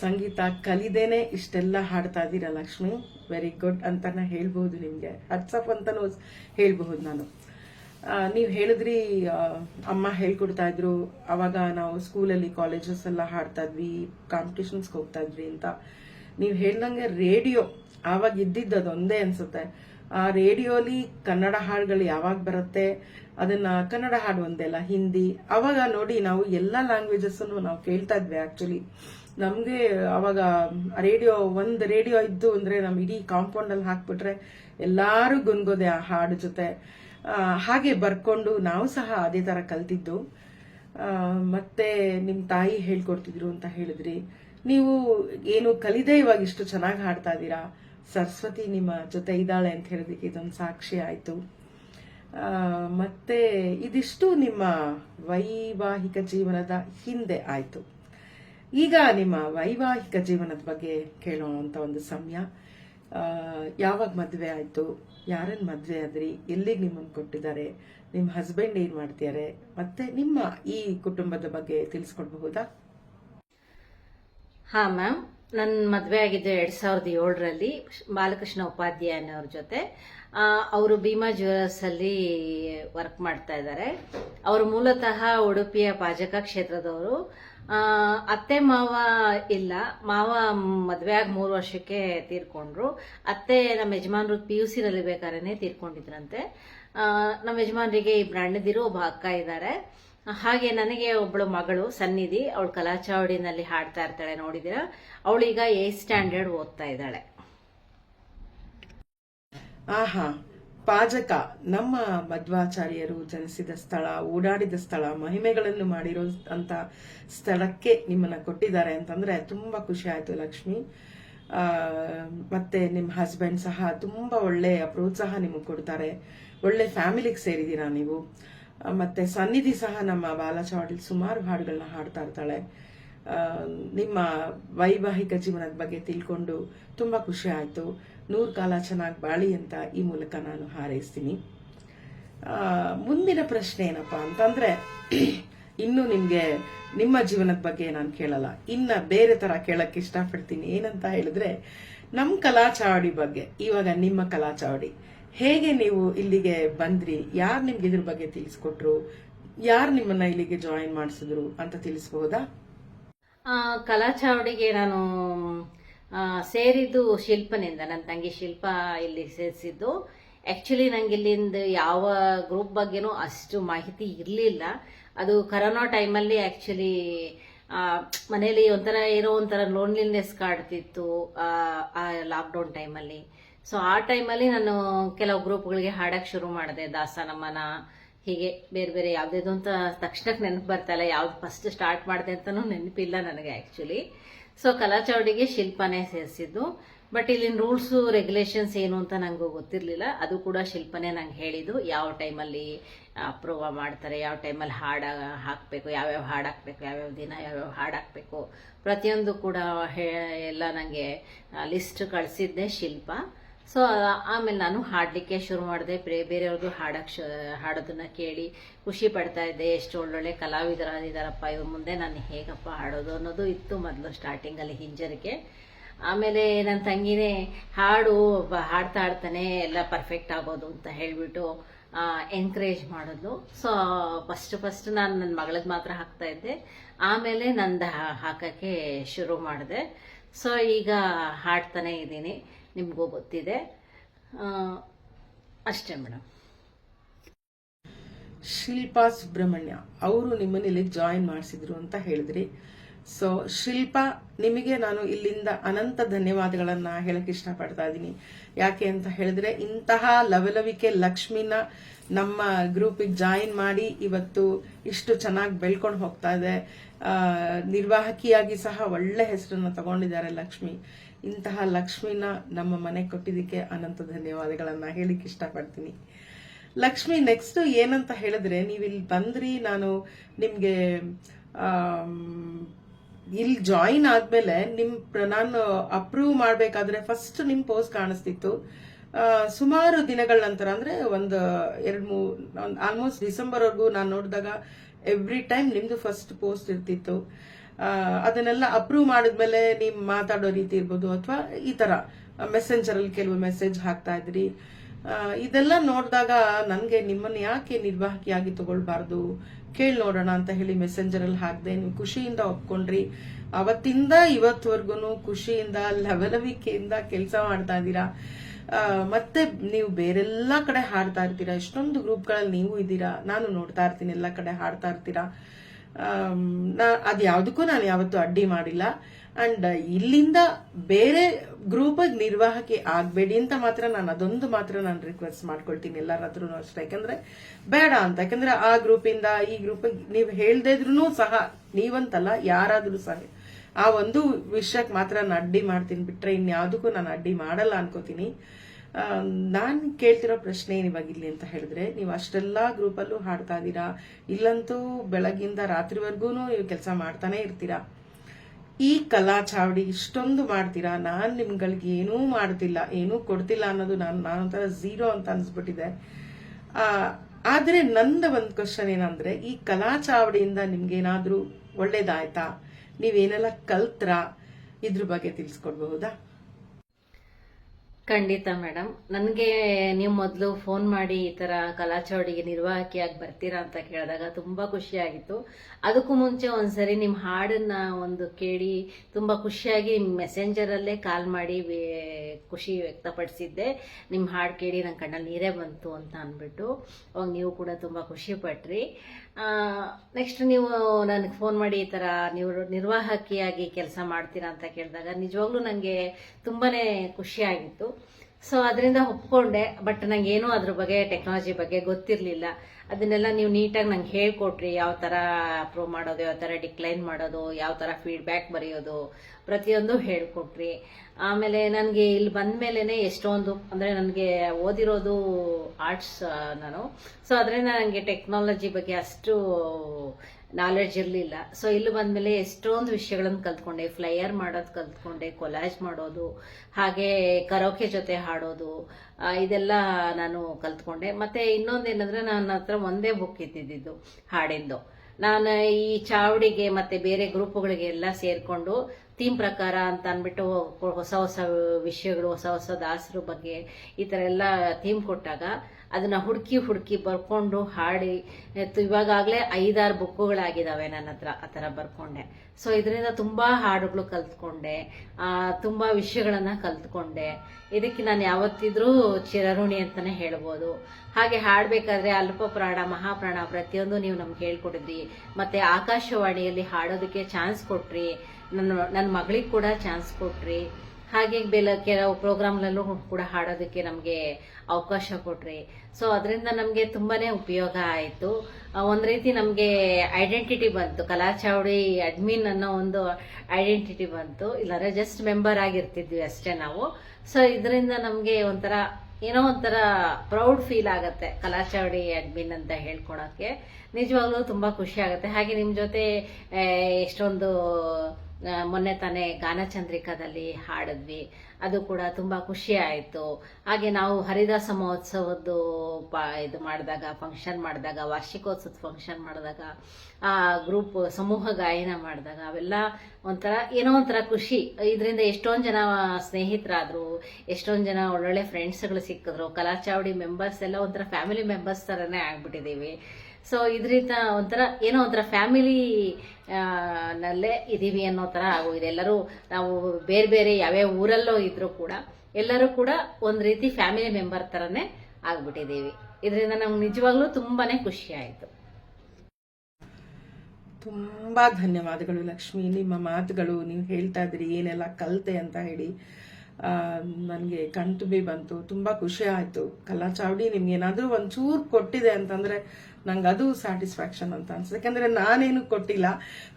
ಸಂಗೀತ ಕಲಿದೇನೆ ಇಷ್ಟೆಲ್ಲ ಹಾಡ್ತಾ ಇದ್ದೀರಾ ಲಕ್ಷ್ಮಿ? ವೆರಿ ಗುಡ್ ಅಂತಾನೆ ಹೇಳ್ಬಹುದು ನಿಮ್ಗೆ. ಹಟ್ಸಪ್ ಅಂತಲೂ ಹೇಳ್ಬಹುದು ನಾನು. ನೀವು ಹೇಳಿದ್ರಿ ಅಮ್ಮ ಹೇಳ್ಕೊಡ್ತಾ ಇದ್ರು. ಅವಾಗ ನಾವು ಸ್ಕೂಲಲ್ಲಿ ಕಾಲೇಜಸ್ ಎಲ್ಲ ಹಾಡ್ತಾ ಇದ್ವಿ ಕಾಂಪಿಟೇಷನ್ಸ್ಗೆ ಹೋಗ್ತಾ ಇದ್ವಿ ಅಂತ. ನೀವು ಹೇಳ್ದಂಗೆ ರೇಡಿಯೋ ಆವಾಗ ಇದ್ದಿದ್ದು ಅದೊಂದೇ ಅನ್ಸುತ್ತೆ. ಆ ರೇಡಿಯೋಲಿ ಕನ್ನಡ ಹಾಡುಗಳು ಯಾವಾಗ ಬರುತ್ತೆ? ಅದನ್ನ ಕನ್ನಡ ಹಾಡು ಒಂದೆಲ್ಲ ಹಿಂದಿ. ಅವಾಗ ನೋಡಿ ನಾವು ಎಲ್ಲ ಲ್ಯಾಂಗ್ವೇಜಸ್ ನಾವು ಕೇಳ್ತಾ ಇದ್ವಿ ಆಕ್ಚುಲಿ ನಮ್ಗೆ ಅವಾಗ ರೇಡಿಯೋ, ಒಂದ್ ರೇಡಿಯೋ ಇದ್ದು ಅಂದ್ರೆ ನಮ್ ಇಡೀ ಕಾಂಪೌಂಡ್ ಅಲ್ಲಿ ಹಾಕ್ಬಿಟ್ರೆ ಎಲ್ಲಾರು ಗುನ್ಗೋದೆ ಆ ಹಾಡು ಜೊತೆ. ಹಾಗೆ ಬರ್ಕೊಂಡು ನಾವು ಸಹ ಅದೇ ತರ ಕಲ್ತಿದ್ದು. ಮತ್ತೆ ನಿಮ್ ತಾಯಿ ಹೇಳ್ಕೊಡ್ತಿದ್ರು ಅಂತ ಹೇಳಿದ್ರಿ. ನೀವು ಏನು ಕಲಿದೆ ಇವಾಗ ಇಷ್ಟು ಚೆನ್ನಾಗಿ ಹಾಡ್ತಾ ಇದ್ದೀರಾ? ಸರಸ್ವತಿ ನಿಮ್ಮ ಜೊತೆ ಇದ್ದಾಳೆ ಅಂತ ಹೇಳೋದಕ್ಕೆ ಇದೊಂದು ಸಾಕ್ಷಿ ಆಯಿತು. ಮತ್ತು ಇದಿಷ್ಟು ನಿಮ್ಮ ವೈವಾಹಿಕ ಜೀವನದ ಹಿಂದೆ ಆಯಿತು. ಈಗ ನಿಮ್ಮ ವೈವಾಹಿಕ ಜೀವನದ ಬಗ್ಗೆ ಕೇಳೋಣ ಒಂದು ಸಮಯ. ಯಾವಾಗ ಮದುವೆ ಆಯಿತು? ಯಾರನ್ನ ಮದುವೆ ಆದ್ರಿ? ಎಲ್ಲಿಗೆ ನಿಮ್ಮನ್ನು ಕೊಟ್ಟಿದ್ದಾರೆ? ನಿಮ್ಮ ಹಸ್ಬೆಂಡ್ ಏನು ಮಾಡ್ತಿದ್ದಾರೆ ಮತ್ತೆ ನಿಮ್ಮ ಈ ಕುಟುಂಬದ ಬಗ್ಗೆ ತಿಳಿಸ್ಕೊಡ್ಬಹುದಾ? ಹಾಂ, ಮ್ಯಾಮ್. ನನ್ನ ಮದುವೆ ಆಗಿದ್ದು ಎರಡ್ ಸಾವಿರದ ಏಳರಲ್ಲಿ ಬಾಲಕೃಷ್ಣ ಉಪಾಧ್ಯಾಯ ಅನ್ನೋರ ಜೊತೆ. ಅವರು ಭೀಮಾ ಜ್ಯುವೆಲರ್ಸ್ ಅಲ್ಲಿ ವರ್ಕ್ ಮಾಡ್ತಾ ಇದ್ದಾರೆ ಅವರು ಮೂಲತಃ ಉಡುಪಿಯ ಪಾಜಕ ಕ್ಷೇತ್ರದವರು. ಅತ್ತೆ, ಮಾವ ಇಲ್ಲ. ಮಾವ ಮದುವೆ ಆಗಿ ಮೂರು ವರ್ಷಕ್ಕೆ ತೀರ್ಕೊಂಡ್ರು. ಅತ್ತೆ ನಮ್ಮ ಯಜಮಾನ್ರು ಪಿ ಯು ಸಿನಲ್ಲಿ ಬೇಕಾದ್ರೆ ತೀರ್ಕೊಂಡಿದ್ರಂತೆ. ನಮ್ಮ ಯಜಮಾನ್ರಿಗೆ ಇಬ್ಬರು ಅಣ್ಣದಿರು ಒಬ್ಬ ಅಕ್ಕ ಇದ್ದಾರೆ ಹಾಗೆ ನನಗೆ ಒಬ್ಬಳು ಮಗಳು, ಸನ್ನಿಧಿ, ಅವಳು ಕಲಾಚಾವಡಿನಲ್ಲಿ ಹಾಡ್ತಾ ಇರ್ತಾಳೆ ನೋಡಿದಿರ ಅವಳೀಗ ಏತ್ ಸ್ಟ್ಯಾಂಡರ್ಡ್ ಓದ್ತಾ ಇದ್ದಾಳೆ. ಆಹಾ, ಪಾಜಕ, ನಮ್ಮ ಮಧ್ವಾಚಾರ್ಯರು ಜನಿಸಿದ ಸ್ಥಳ, ಓಡಾಡಿದ ಸ್ಥಳ, ಮಹಿಮೆಗಳನ್ನು ಮಾಡಿರೋ ಅಂತ ಸ್ಥಳಕ್ಕೆ ನಿಮ್ಮನ್ನ ಕೊಟ್ಟಿದ್ದಾರೆ ಅಂತಂದ್ರೆ ತುಂಬಾ ಖುಷಿ ಆಯ್ತು ಲಕ್ಷ್ಮಿ. ಮತ್ತೆ ನಿಮ್ಮ ಹಸ್ಬೆಂಡ್ ಸಹ ತುಂಬಾ ಒಳ್ಳೆಯ ಪ್ರೋತ್ಸಾಹ ನಿಮಗೆ ಕೊಡ್ತಾರೆ. ಒಳ್ಳೆ ಫ್ಯಾಮಿಲಿಗೆ ಸೇರಿದ್ದೀರಾ ನೀವು? ಮತ್ತೆ ಸನ್ನಿಧಿ ಸಹ ನಮ್ಮ ಬಾಲಚಾವಡಿ ಸುಮಾರು ಹಾಡುಗಳನ್ನ ಹಾಡ್ತಾ ಇರ್ತಾಳೆ. ನಿಮ್ಮ ವೈವಾಹಿಕ ಜೀವನದ ಬಗ್ಗೆ ತಿಳ್ಕೊಂಡು ತುಂಬಾ ಖುಷಿ ಆಯ್ತು. ನೂರು ಕಾಲ ಚೆನ್ನಾಗಿ ಬಾಳಿ ಅಂತ ಈ ಮೂಲಕ ನಾನು ಹಾರೈಸ್ತೀನಿ. ಮುಂದಿನ ಪ್ರಶ್ನೆ ಏನಪ್ಪ ಅಂತಂದ್ರೆ, ಇನ್ನು ನಿಮ್ಗೆ ನಿಮ್ಮ ಜೀವನದ ಬಗ್ಗೆ ನಾನು ಕೇಳಲ್ಲ. ಇನ್ನ ಬೇರೆ ತರ ಕೇಳಕ್ ಇಷ್ಟಪಡ್ತೀನಿ. ಏನಂತ ಹೇಳಿದ್ರೆ, ನಮ್ ಕಲಾಚಾವಡಿ ಬಗ್ಗೆ, ಇವಾಗ ನಿಮ್ಮ ಕಲಾಚಾವಡಿ. ಹೇಗೆ ನೀವು ಇಲ್ಲಿಗೆ ಬಂದ್ರಿ? ಯಾರು ನಿಮ್ಗೆ ಇದ್ರ ಬಗ್ಗೆ ತಿಳಿಸ್ಕೊಟ್ರು? ಯಾರು ನಿಮ್ಮನ್ನ ಇಲ್ಲಿಗೆ ಜಾಯಿನ್ ಮಾಡಿಸಿದ್ರು ಅಂತ ತಿಳಿಸಬಹುದಾ? ಕಲಾ ಚಾವಡಿಗೆ ನಾನು ಸೇರಿದ್ದು ಶಿಲ್ಪನಿಂದ. ನನ್ನ ತಂಗಿ ಶಿಲ್ಪ ಇಲ್ಲಿ ಸೇರಿಸಿದ್ದು. ಆ್ಯಕ್ಚುಲಿ ನಂಗೆ ಇಲ್ಲಿಂದ ಯಾವ ಗ್ರೂಪ್ ಬಗ್ಗೆನೂ ಅಷ್ಟು ಮಾಹಿತಿ ಇರಲಿಲ್ಲ. ಅದು ಕರೋನಾ ಟೈಮಲ್ಲಿ ಆ್ಯಕ್ಚುಲಿ ಮನೇಲಿ ಒಂಥರ ಏನೋ ಒಂಥರ ಲೋನ್ಲಿನೆಸ್ ಕಾಡ್ತಿತ್ತು ಆ, ಲಾಕ್ಡೌನ್ ಟೈಮಲ್ಲಿ ಸೊ ಆ ಟೈಮಲ್ಲಿ ನಾನು ಕೆಲವು ಗ್ರೂಪ್ಗಳಿಗೆ ಹಾಡಕ್ಕೆ ಶುರು ಮಾಡಿದೆ. ದಾಸ ನಮನ ಹೀಗೆ ಬೇರೆ ಬೇರೆ ಯಾವುದೇದು ಅಂತ ತಕ್ಷಣಕ್ಕೆ ನೆನಪು ಬರ್ತಾ ಇಲ್ಲ. ಯಾವ್ದು ಫಸ್ಟ್ ಸ್ಟಾರ್ಟ್ ಮಾಡಿದೆ ಅಂತಲೂ ನೆನಪಿಲ್ಲ ನನಗೆ ಆ್ಯಕ್ಚುಲಿ ಸೊ ಕಲಾಚೌಡಿಗೆ ಶಿಲ್ಪನೇ ಸೇರಿಸಿದ್ದು. ಬಟ್ ಇಲ್ಲಿನ ರೂಲ್ಸು ರೆಗ್ಯುಲೇಷನ್ಸ್ ಏನು ಅಂತ ನನಗೂ ಗೊತ್ತಿರಲಿಲ್ಲ. ಅದು ಕೂಡ ಶಿಲ್ಪನೇ ನಂಗೆ ಹೇಳಿದ್ದು. ಯಾವ ಟೈಮಲ್ಲಿ ಅಪ್ರೂವ ಮಾಡ್ತಾರೆ, ಯಾವ ಟೈಮಲ್ಲಿ ಹಾಡು ಹಾಕಬೇಕು, ಯಾವ್ಯಾವ ಹಾಡು ಹಾಕಬೇಕು, ಯಾವ್ಯಾವ ದಿನ ಯಾವ್ಯಾವ ಹಾಡು ಹಾಕಬೇಕು. ಪ್ರತಿಯೊಂದು ಕೂಡ ಎಲ್ಲ ನನಗೆ ಲಿಸ್ಟ್ ಕಳಿಸಿದ್ದೆ ಶಿಲ್ಪ. ಸೊ ಆಮೇಲೆ ನಾನು ಹಾಡಲಿಕ್ಕೆ ಶುರು ಮಾಡಿದೆ. ಬೇರೆ ಬೇರೆಯವ್ರದ್ದು ಹಾಡಕ್ಕೆ ಶು, ಹಾಡೋದನ್ನ ಕೇಳಿ ಖುಷಿ ಪಡ್ತಾ ಇದ್ದೆ. ಎಷ್ಟು ಒಳ್ಳೊಳ್ಳೆ ಕಲಾವಿದರಾಗಿದ್ದಾರಪ್ಪ ಇವ್ರ ಮುಂದೆ ನಾನು ಹೇಗಪ್ಪ ಹಾಡೋದು ಅನ್ನೋದು ಇತ್ತು ಮೊದಲು ಸ್ಟಾರ್ಟಿಂಗಲ್ಲಿ ಹಿಂಜರಿಕೆ. ಆಮೇಲೆ ನನ್ನ ತಂಗಿನೇ, ಹಾಡು ಹಾಡ್ತಾ ಹಾಡ್ತಾನೆ, ಎಲ್ಲ ಪರ್ಫೆಕ್ಟ್ ಆಗೋದು ಅಂತ ಹೇಳಿಬಿಟ್ಟು ಎನ್ಕರೇಜ್ ಮಾಡೋದು ಸೊ ಫಸ್ಟ್ ಫಸ್ಟ್ ನಾನು ನನ್ನ ಮಗಳದ್ದು ಮಾತ್ರ ಹಾಕ್ತಾ ಇದ್ದೆ. ಆಮೇಲೆ ನಂದು ಹಾಕಕ್ಕೆ ಶುರು ಮಾಡಿದೆ. ಸೊ ಈಗ ಹಾಡ್ತಾನೆ ಇದ್ದೀನಿ. ನಿಮಗೂ ಗೊತ್ತಿದೆ. ಅಷ್ಟೇ ಮೇಡಮ್ ಶಿಲ್ಪಾ ಸುಬ್ರಹ್ಮಣ್ಯ, ಅವರು ನಿಮ್ಮನ್ನ ಇಲ್ಲಿ ಜಾಯಿನ್ ಮಾಡಿಸಿದ್ರು ಅಂತ ಹೇಳಿದ್ರಿ. ಸೊ ಶಿಲ್ಪಾ, ನಿಮಗೆ ನಾನು ಇಲ್ಲಿಂದ ಅನಂತ ಧನ್ಯವಾದಗಳನ್ನು ಹೇಳಕ್ಕೆ ಇಷ್ಟಪಡ್ತಾ ಇದ್ದೀನಿ. ಯಾಕೆ ಅಂತ ಹೇಳಿದ್ರೆ, ಇಂತಹ ಲವಲವಿಕೆ ಲಕ್ಷ್ಮಿನ ನಮ್ಮ ಗ್ರೂಪಿಗೆ ಜಾಯಿನ್ ಮಾಡಿ ಇವತ್ತು ಇಷ್ಟು ಚೆನ್ನಾಗಿ ಬೆಳ್ಕೊಂಡು ಹೋಗ್ತಾ ಇದೆ. ನಿರ್ವಾಹಕಿಯಾಗಿ ಸಹ ಒಳ್ಳೆ ಹೆಸರನ್ನು ತಗೊಂಡಿದ್ದಾರೆ ಲಕ್ಷ್ಮಿ. ಇಂತಹ ಲಕ್ಷ್ಮಿನ ನಮ್ಮ ಮನೆಗೆ ಕೊಟ್ಟಿದ್ದಕ್ಕೆ ಅನಂತ ಧನ್ಯವಾದಗಳನ್ನು ಹೇಳಿಕ್ಕೆ ಇಷ್ಟಪಡ್ತೀನಿ. ಲಕ್ಷ್ಮಿ ನೆಕ್ಸ್ಟ್ ಏನಂತ ಹೇಳಿದ್ರೆ ನೀವು ಇಲ್ಲಿ ಬಂದ್ರಿ, ನಾನು ನಿಮಗೆ ಇಲ್ಲಿ ಜಾಯಿನ್ ಆದ್ಮೇಲೆ ನಿಮ್ ಪ್ರ- ನಾನು ಅಪ್ರೂವ್ ಮಾಡಬೇಕಾದ್ರೆ ಫಸ್ಟ್ ನಿಮ್ಮ ಪೋಸ್ಟ್ ಕಾಣಿಸ್ತಿತ್ತು. ಸುಮಾರು ದಿನಗಳ ನಂತರ ಅಂದ್ರೆ ಒಂದು ಎರಡ್ ಮೂರ್ ಆಲ್ಮೋಸ್ಟ್ ಡಿಸೆಂಬರ್ ವರೆಗೂ ನಾನು ನೋಡಿದಾಗ ಎವ್ರಿ ಟೈಮ್ ನಿಮ್ದು ಫಸ್ಟ್ ಪೋಸ್ಟ್ ಇರ್ತಿತ್ತು. ಅದನ್ನೆಲ್ಲ ಅಪ್ರೂವ್ ಮಾಡಿದ್ಮೇಲೆ ನೀವು ಮಾತಾಡೋ ರೀತಿ ಇರ್ಬೋದು ಅಥವಾ ಈ ತರ ಮೆಸೆಂಜರ್ ಅಲ್ಲಿ ಕೆಲವು ಮೆಸೇಜ್ ಹಾಕ್ತಾ ಇದ್ರಿ. ಇದೆಲ್ಲ ನೋಡಿದಾಗ ನನಗೆ ನಿಮ್ಮನ್ನ ಯಾಕೆ ನಿರ್ವಾಹಕಿಯಾಗಿ ತಗೊಳ್ಬಾರ್ದು? ಕೇಳಿ ನೋಡೋಣ ಅಂತ ಹೇಳಿ ಮೆಸೆಂಜರ್ ಅಲ್ಲಿ ಹಾಕ್ದೆ, ನೀವು ಖುಷಿಯಿಂದ ಒಪ್ಕೊಂಡ್ರಿ. ಅವತ್ತಿಂದ ಇವತ್ವರ್ಗುನು ಖುಷಿಯಿಂದ, ಲವಲವಿಕೆಯಿಂದ ಕೆಲಸ ಮಾಡ್ತಾ ಇದ್ದೀರಾ? ಮತ್ತೆ ನೀವು ಬೇರೆಲ್ಲ ಕಡೆ ಹಾಡ್ತಾ ಇರ್ತೀರಾ? ಎಷ್ಟೊಂದು ಗ್ರೂಪ್ಗಳಲ್ಲಿ ನೀವು ಇದ್ದೀರಾ? ನಾನು ನೋಡ್ತಾ ಇರ್ತೀನಿ, ಎಲ್ಲ ಕಡೆ ಹಾಡ್ತಾ ಇರ್ತೀರಾ? ನಾ, ಅದು ಯಾವುದಕ್ಕೂ ನಾನು ಯಾವತ್ತೂ ಅಡ್ಡಿ ಮಾಡಿಲ್ಲ. ಅಂಡ್ ಇಲ್ಲಿಂದ ಬೇರೆ ಗ್ರೂಪ್ ನಿರ್ವಾಹಕಿ ಆಗ್ಬೇಡಿ ಅಂತ ಮಾತ್ರ ನಾನು ಅದೊಂದು ಮಾತ್ರ ನಾನು ರಿಕ್ವೆಸ್ಟ್ ಮಾಡ್ಕೊಳ್ತೀನಿ ಎಲ್ಲರ ಹತ್ರನೂ ಅಷ್ಟೇ. ಯಾಕಂದ್ರೆ ಬೇಡ ಅಂತ. ಯಾಕಂದ್ರೆ ಆ ಗ್ರೂಪಿಂದ ಈ ಗ್ರೂಪ್ ನೀವು ಹೇಳ್ದೇ ಇದ್ರೂ ಸಹ ನೀವಂತಲ್ಲ, ಯಾರಾದ್ರೂ ಸಹ. ಆ ಒಂದು ವಿಷಯಕ್ಕೆ ಮಾತ್ರ ನಾನು ಅಡ್ಡಿ ಮಾಡ್ತೀನಿ. ಬಿಟ್ರೆ ಇನ್ಯಾವುದಕ್ಕೂ ನಾನು ಅಡ್ಡಿ ಮಾಡಲ್ಲ ಅನ್ಕೋತೀನಿ. ನಾನು ಕೇಳ್ತಿರೋ ಪ್ರಶ್ನೆ ಏನು ಇವಾಗ ಇಲ್ಲಿ ಅಂತ ಹೇಳಿದ್ರೆ, ನೀವು ಅಷ್ಟೆಲ್ಲ ಗ್ರೂಪಲ್ಲೂ ಹಾಡ್ತಾ ಇದ್ದೀರಾ? ಇಲ್ಲಂತೂ ಬೆಳಗಿಂದ ರಾತ್ರಿವರೆಗೂ ನೀವು ಕೆಲಸ ಮಾಡ್ತಾನೆ ಇರ್ತೀರಾ? ಈ ಕಲಾ ಚಾವಡಿ ಇಷ್ಟೊಂದು ಮಾಡ್ತೀರಾ? ನಾನು ನಿಮ್ಗಳಿಗೆ ಏನೂ ಮಾಡ್ತಿಲ್ಲ, ಏನೂ ಕೊಡ್ತಿಲ್ಲ ಅನ್ನೋದು ನಾನು, ನಾನೊಂಥರ ಝೀರೋ ಅಂತ ಅನ್ಸ್ಬಿಟ್ಟಿದೆ. ಆದ್ರೆ ನಂದ ಒಂದು ಕ್ವಶನ್ ಏನಂದ್ರೆ, ಈ ಕಲಾ ಚಾವಡಿಯಿಂದ ನಿಮ್ಗೇನಾದರೂ ಒಳ್ಳೇದಾಯ್ತಾ? ನೀವೇನೆಲ್ಲ ಕಲ್ತ್ರ ಇದ್ರ ಬಗ್ಗೆ ತಿಳಿಸ್ಕೊಡ್ಬಹುದಾ? ಖಂಡಿತ ಮೇಡಮ್ ನನಗೆ ನೀವು ಮೊದಲು ಫೋನ್ ಮಾಡಿ ಈ ಥರ ಕಲಾಚೌಡಿಗೆ ನಿರ್ವಾಹಕಿಯಾಗಿ ಬರ್ತೀರಾ ಅಂತ ಕೇಳಿದಾಗ ತುಂಬ ಖುಷಿಯಾಗಿತ್ತು. ಅದಕ್ಕೂ ಮುಂಚೆ ಒಂದ್ಸರಿ ನಿಮ್ಮ ಹಾಡನ್ನ ಒಂದು ಕೇಳಿ ತುಂಬ ಖುಷಿಯಾಗಿ ಮೆಸೆಂಜರಲ್ಲೇ ಕಾಲ್ ಮಾಡಿ ಖುಷಿ ವ್ಯಕ್ತಪಡಿಸಿದ್ದೆ. ನಿಮ್ಮ ಹಾಡು ಕೇಳಿ ನನ್ನ ಕಣ್ಣಲ್ಲಿ ನೀರೇ ಬಂತು ಅಂತ ಅಂದ್ಬಿಟ್ಟು. ಅವಾಗ ನೀವು ಕೂಡ ತುಂಬ ಖುಷಿ ಪಟ್ರಿ. ನೆಕ್ಸ್ಟ್ ನೀವು ನನಗೆ ಫೋನ್ ಮಾಡಿ ಈ ಥರ ನೀವು ನಿರ್ವಾಹಕಿಯಾಗಿ ಕೆಲಸ ಮಾಡ್ತೀರಾ ಅಂತ ಕೇಳಿದಾಗ ನಿಜವಾಗ್ಲೂ ನನಗೆ ತುಂಬಾ ಖುಷಿಯಾಗಿತ್ತು. ಸೊ ಅದರಿಂದ ಒಪ್ಕೊಂಡೆ ಬಟ್ ನನಗೇನೂ ಅದ್ರ ಬಗ್ಗೆ ಟೆಕ್ನಾಲಜಿ ಬಗ್ಗೆ ಗೊತ್ತಿರಲಿಲ್ಲ. ಅದನ್ನೆಲ್ಲ ನೀವು ನೀಟಾಗಿ ನಂಗೆ ಹೇಳ್ಕೊಟ್ರಿ, ಯಾವ ಥರ ಅಪ್ರೂವ್ ಮಾಡೋದು, ಯಾವ ಥರ ಡಿಕ್ಲೈನ್ ಮಾಡೋದು, ಯಾವ ಥರ ಫೀಡ್ಬ್ಯಾಕ್ ಬರೆಯೋದು, ಪ್ರತಿಯೊಂದು ಹೇಳ್ಕೊಟ್ರಿ. ಆಮೇಲೆ ನನಗೆ ಇಲ್ಲಿ ಬಂದ ಮೇಲೇ ಎಷ್ಟೊಂದು, ಅಂದರೆ ನನಗೆ ಓದಿರೋದು ಆರ್ಟ್ಸ್ ನಾನು. ಸೊ ಅದರಿಂದ ನನಗೆ ಟೆಕ್ನಾಲಜಿ ಬಗ್ಗೆ ಅಷ್ಟು ನಾಲೆಡ್ಜ್ ಇರಲಿಲ್ಲ. ಸೊ ಇಲ್ಲಿ ಬಂದಮೇಲೆ ಎಷ್ಟೊಂದು ವಿಷಯಗಳನ್ನು ಕಲ್ತ್ಕೊಂಡೆ. ಫ್ಲೈಯರ್ ಮಾಡೋದು ಕಲ್ತ್ಕೊಂಡೆ ಕೊಲಾಜ್ ಮಾಡೋದು, ಹಾಗೆ ಕರೋಕೆ ಜೊತೆ ಹಾಡೋದು ಇದೆಲ್ಲ ನಾನು ಕಲ್ತ್ಕೊಂಡೆ. ಮತ್ತೆ ಇನ್ನೊಂದೇನಂದ್ರೆ ನನ್ನ ಹತ್ರ ಒಂದೇ ಬುಕ್ ಇದ್ದಿದ್ದು, ಹಾಡಿಂದು. ನಾನು ಈ ಚಾವಡಿಗೆ ಮತ್ತೆ ಬೇರೆ ಗ್ರೂಪ್ಗಳಿಗೆ ಎಲ್ಲ ಸೇರ್ಕೊಂಡು ಥೀಮ್ ಪ್ರಕಾರ ಅಂತ ಅಂದ್ಬಿಟ್ಟು ಹೊಸ ಹೊಸ ವಿಷಯಗಳು, ಹೊಸ ಹೊಸ ದಾಸರ ಬಗ್ಗೆ ಈ ಥರ ಎಲ್ಲ ಥೀಮ್ ಕೊಟ್ಟಾಗ ಅದನ್ನ ಹುಡುಕಿ ಹುಡುಕಿ ಬರ್ಕೊಂಡು ಹಾಡಿ ಇವಾಗಾಗ್ಲೇ ಐದಾರು ಬುಕ್ಕುಗಳಾಗಿದ್ದಾವೆ ನನ್ನ ಹತ್ರ, ಆ ಥರ ಬರ್ಕೊಂಡೆ. ಸೊ ಇದರಿಂದ ತುಂಬಾ ಹಾಡುಗಳು ಕಲ್ತ್ಕೊಂಡೆ ತುಂಬಾ ವಿಷಯಗಳನ್ನ ಕಲ್ತ್ಕೊಂಡೆ. ಇದಕ್ಕೆ ನಾನು ಯಾವತ್ತಿದ್ರೂ ಚಿರಋಣಿ ಅಂತಾನೆ ಹೇಳ್ಬೋದು. ಹಾಗೆ ಹಾಡಬೇಕಾದ್ರೆ ಅಲ್ಪಪ್ರಾಣ, ಮಹಾಪ್ರಾಣ ಪ್ರತಿಯೊಂದು ನೀವು ನಮ್ಗೆ ಹೇಳ್ಕೊಟ್ಟಿದ್ರಿ ಮತ್ತೆ ಆಕಾಶವಾಣಿಯಲ್ಲಿ ಹಾಡೋದಕ್ಕೆ ಚಾನ್ಸ್ ಕೊಟ್ರಿ. ನನ್ನ ನನ್ನ ಮಗಳಿಗೆ ಕೂಡ ಚಾನ್ಸ್ ಕೊಟ್ರಿ. ಹಾಗೆ ಬೆಲ ಕೆಲವು ಪ್ರೋಗ್ರಾಮ್ನಲ್ಲೂ ಕೂಡ ಹಾಡೋದಕ್ಕೆ ನಮಗೆ ಅವಕಾಶ ಕೊಟ್ರಿ. ಸೊ ಅದರಿಂದ ನಮಗೆ ತುಂಬಾನೇ ಉಪಯೋಗ ಆಯಿತು. ಒಂದು ರೀತಿ ನಮಗೆ ಐಡೆಂಟಿಟಿ ಬಂತು. ಕಲಾ ಚಾವಡಿ ಅಡ್ಮಿನ್ ಅನ್ನೋ ಒಂದು ಐಡೆಂಟಿಟಿ ಬಂತು. ಇಲ್ಲಾಂದ್ರೆ ಜಸ್ಟ್ ಮೆಂಬರ್ ಆಗಿರ್ತಿದ್ವಿ ಅಷ್ಟೇ ನಾವು. ಸೊ ಇದರಿಂದ ನಮಗೆ ಒಂಥರ, ಏನೋ ಒಂಥರ ಪ್ರೌಡ್ ಫೀಲ್ ಆಗುತ್ತೆ ಕಲಾಚಾವಡಿ ಅಡ್ಮಿನ್ ಅಂತ ಹೇಳ್ಕೊಳಕ್ಕೆ. ನಿಜವಾಗ್ಲೂ ತುಂಬಾ ಖುಷಿ ಆಗುತ್ತೆ. ಹಾಗೆ ನಿಮ್ಮ ಜೊತೆ ಎಷ್ಟೊಂದು ಮೊನ್ನೆ ತಾನೇ ಗಾನಚಂದ್ರಿಕಾದಲ್ಲಿ ಹಾಡಿದ್ವಿ. ಅದು ಕೂಡ ತುಂಬ ಖುಷಿ ಆಯಿತು. ಹಾಗೆ ನಾವು ಹರಿದಾಸ ಮಹೋತ್ಸವದ್ದು ಪ, ಇದು ಮಾಡಿದಾಗ ಫಂಕ್ಷನ್ ಮಾಡಿದಾಗ, ವಾರ್ಷಿಕೋತ್ಸವದ ಫಂಕ್ಷನ್ ಮಾಡಿದಾಗ, ಆ ಗ್ರೂಪ್ ಸಮೂಹ ಗಾಯನ ಮಾಡಿದಾಗ ಅವೆಲ್ಲ ಒಂಥರ ಏನೋ ಒಂಥರ ಖುಷಿ. ಇದರಿಂದ ಎಷ್ಟೊಂದು ಜನ ಸ್ನೇಹಿತರಾದರು, ಎಷ್ಟೊಂದು ಜನ ಒಳ್ಳೊಳ್ಳೆ ಫ್ರೆಂಡ್ಸ್ಗಳು ಸಿಕ್ಕಿದ್ರು, ಕಲಾಚಾವಡಿ ಮೆಂಬರ್ಸ್ ಎಲ್ಲ ಒಂಥರ ಫ್ಯಾಮಿಲಿ ಮೆಂಬರ್ಸ್ ಥರನೇ ಆಗ್ಬಿಟ್ಟಿದ್ದೀವಿ ಸೊ ಇದರಿಂದ ಒಂಥರ ಏನೋ ಒಂಥರ ಫ್ಯಾಮಿಲಿ ನಲ್ಲೇ ಇದ್ದೀವಿ ಅನ್ನೋ ಥರ ಆಗೋಗಿದೆ. ಎಲ್ಲರೂ ನಾವು ಬೇರೆ ಬೇರೆ ಯಾವ್ಯಾವ ಊರಲ್ಲೋ ಇದ್ರೂ ಕೂಡ ಎಲ್ಲರೂ ಕೂಡ ಒಂದು ರೀತಿ ಫ್ಯಾಮಿಲಿ ಮೆಂಬರ್ ಥರನೇ ಆಗ್ಬಿಟ್ಟಿದ್ದೀವಿ ಇದರಿಂದ ನಮ್ಗೆ ನಿಜವಾಗ್ಲೂ ತುಂಬಾ ಖುಷಿ ಆಯಿತು. ತುಂಬ ಧನ್ಯವಾದಗಳು ಲಕ್ಷ್ಮಿ. ನಿಮ್ಮ ಮಾತುಗಳು, ನೀವು ಹೇಳ್ತಾ ಇದ್ರಿ ಏನೆಲ್ಲ ಕಲಿತೆ ಅಂತ ಹೇಳಿ ನನಗೆ ಕಣ್ತುಂಬಿ ಬಂತು. ತುಂಬ ಖುಷಿ ಆಯಿತು. ಕಲಾ ಚಾವಡಿ, ನಿಮ್ಗೆ ಏನಾದರೂ ಒಂಚೂರು ಕೊಟ್ಟಿದೆ ಅಂತಂದ್ರೆ ನಂಗೆ ಅದು ಸ್ಯಾಟಿಸ್ಫ್ಯಾಕ್ಷನ್ ಅಂತ ಅನ್ಸುತ್ತೆ. ಯಾಕಂದ್ರೆ ನಾನೇನು ಕೊಟ್ಟಿಲ್ಲ.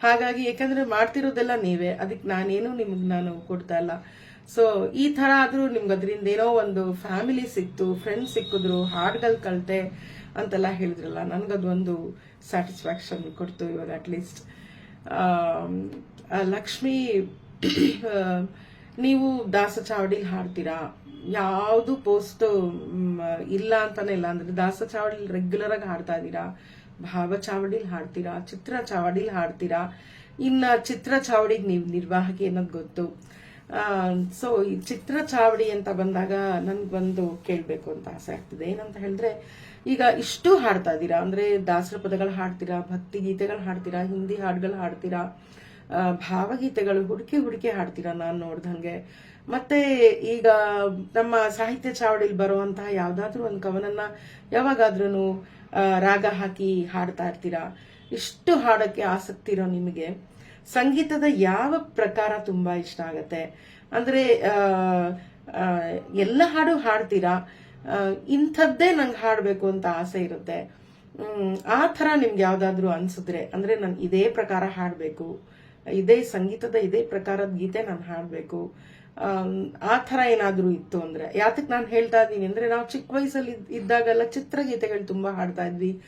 ಹಾಗಾಗಿ ಯಾಕಂದ್ರೆ ಮಾಡ್ತಿರೋದೆಲ್ಲ ನೀವೇ. ಅದಕ್ಕೆ ನಾನೇನು ನಿಮ್ಗೆ ನಾನು ಕೊಡ್ತಾ ಇಲ್ಲ. ಸೊ ಈ ತರ ಆದ್ರೂ ನಿಮ್ಗೆ ಅದರಿಂದ ಏನೋ ಒಂದು ಫ್ಯಾಮಿಲಿ ಸಿಕ್ತು ಫ್ರೆಂಡ್ಸ್ ಸಿಕ್ಕಿದ್ರು, ಹಾಡ್ಗಳು ಕಲಿತೆ ಅಂತೆಲ್ಲ ಹೇಳಿದ್ರಲ್ಲ ನನಗದೊಂದು ಸ್ಯಾಟಿಸ್ಫ್ಯಾಕ್ಷನ್ ಕೊಡ್ತು ಇವಾಗ ಅಟ್ಲೀಸ್ಟ್ ಲಕ್ಷ್ಮಿ ನೀವು ದಾಸ ಚಾವಡಿಲಿ ಹಾಡ್ತೀರಾ? ಯಾವುದು ಪೋಸ್ಟ್ ಇಲ್ಲ ಅಂತಾನೆ ಇಲ್ಲ. ಅಂದ್ರೆ ದಾಸ ಚಾವಡಿ ರೆಗ್ಯುಲರ್ ಆಗಿ ಹಾಡ್ತಾ ಇದ್ದೀರಾ? ಭಾವ ಚಾವಡಿಲಿ ಹಾಡ್ತೀರಾ? ಚಿತ್ರ ಚಾವಡಿಲಿ ಹಾಡ್ತೀರಾ? ಇನ್ನ ಚಿತ್ರ ಚಾವಡಿಗೆ ನೀವು ನಿರ್ವಾಹಕಿ ಅನ್ನೋದು ಗೊತ್ತು. ಸೊ ಈ ಚಿತ್ರ ಚಾವಡಿ ಅಂತ ಬಂದಾಗ ನನ್ಗೊಂದು ಕೇಳಬೇಕು ಅಂತ ಆಸೆ ಆಗ್ತಿದೆ. ಏನಂತ ಹೇಳಿದ್ರೆ, ಈಗ ಇಷ್ಟು ಹಾಡ್ತಾ ಇದ್ದೀರಾ? ಅಂದ್ರೆ ದಾಸರ ಪದಗಳು ಹಾಡ್ತೀರಾ? ಭಕ್ತಿ ಗೀತೆಗಳು ಹಾಡ್ತೀರಾ? ಹಿಂದಿ ಹಾಡುಗಳು ಹಾಡ್ತೀರಾ? ಭಾವಗೀತೆಗಳು ಹುಡುಕಿ ಹುಡುಕಿ ಹಾಡ್ತೀರಾ ನಾನು ನೋಡ್ದಂಗೆ? ಮತ್ತೆ ಈಗ ನಮ್ಮ ಸಾಹಿತ್ಯ ಚಾವಡಿಲಿ ಬರುವಂತಹ ಯಾವ್ದಾದ್ರು ಒಂದು ಕವನನ್ನ ಯಾವಾಗಾದ್ರೂ ರಾಗ ಹಾಕಿ ಹಾಡ್ತಾ ಇರ್ತೀರಾ? ಇಷ್ಟು ಹಾಡಕ್ಕೆ ಆಸಕ್ತಿ ಇರೋ ನಿಮಗೆ ಸಂಗೀತದ ಯಾವ ಪ್ರಕಾರ ತುಂಬಾ ಇಷ್ಟ ಆಗತ್ತೆ? ಅಂದ್ರೆ ಎಲ್ಲ ಹಾಡು ಹಾಡ್ತೀರಾ? ಇಂಥದ್ದೇ ನಂಗೆ ಹಾಡಬೇಕು ಅಂತ ಆಸೆ ಇರುತ್ತೆ. ಆ ಥರ ನಿಮ್ಗೆ ಯಾವುದಾದ್ರೂ ಅನ್ಸಿದ್ರೆ, ಅಂದ್ರೆ ನಾನು ಇದೇ ಪ್ರಕಾರ ಹಾಡಬೇಕು, ಇದೇ ಸಂಗೀತದ ಇದೇ ಪ್ರಕಾರದ ಗೀತೆ ನಾನು ಹಾಡಬೇಕು ಆ ಥರ ಏನಾದರೂ ಇತ್ತು ಅಂದರೆ ಯಾತಕ್ಕೆ ನಾನು ಹೇಳ್ತಾ ಇದ್ದೀನಿ ಅಂದರೆ, ನಾವು ಚಿಕ್ಕ ವಯಸ್ಸಲ್ಲಿ ಇದ್- ಇದ್ದಾಗೆಲ್ಲ ಚಿತ್ರಗೀತೆಗಳು ತುಂಬ ಹಾಡ್ತಾ ಇದ್ವಿ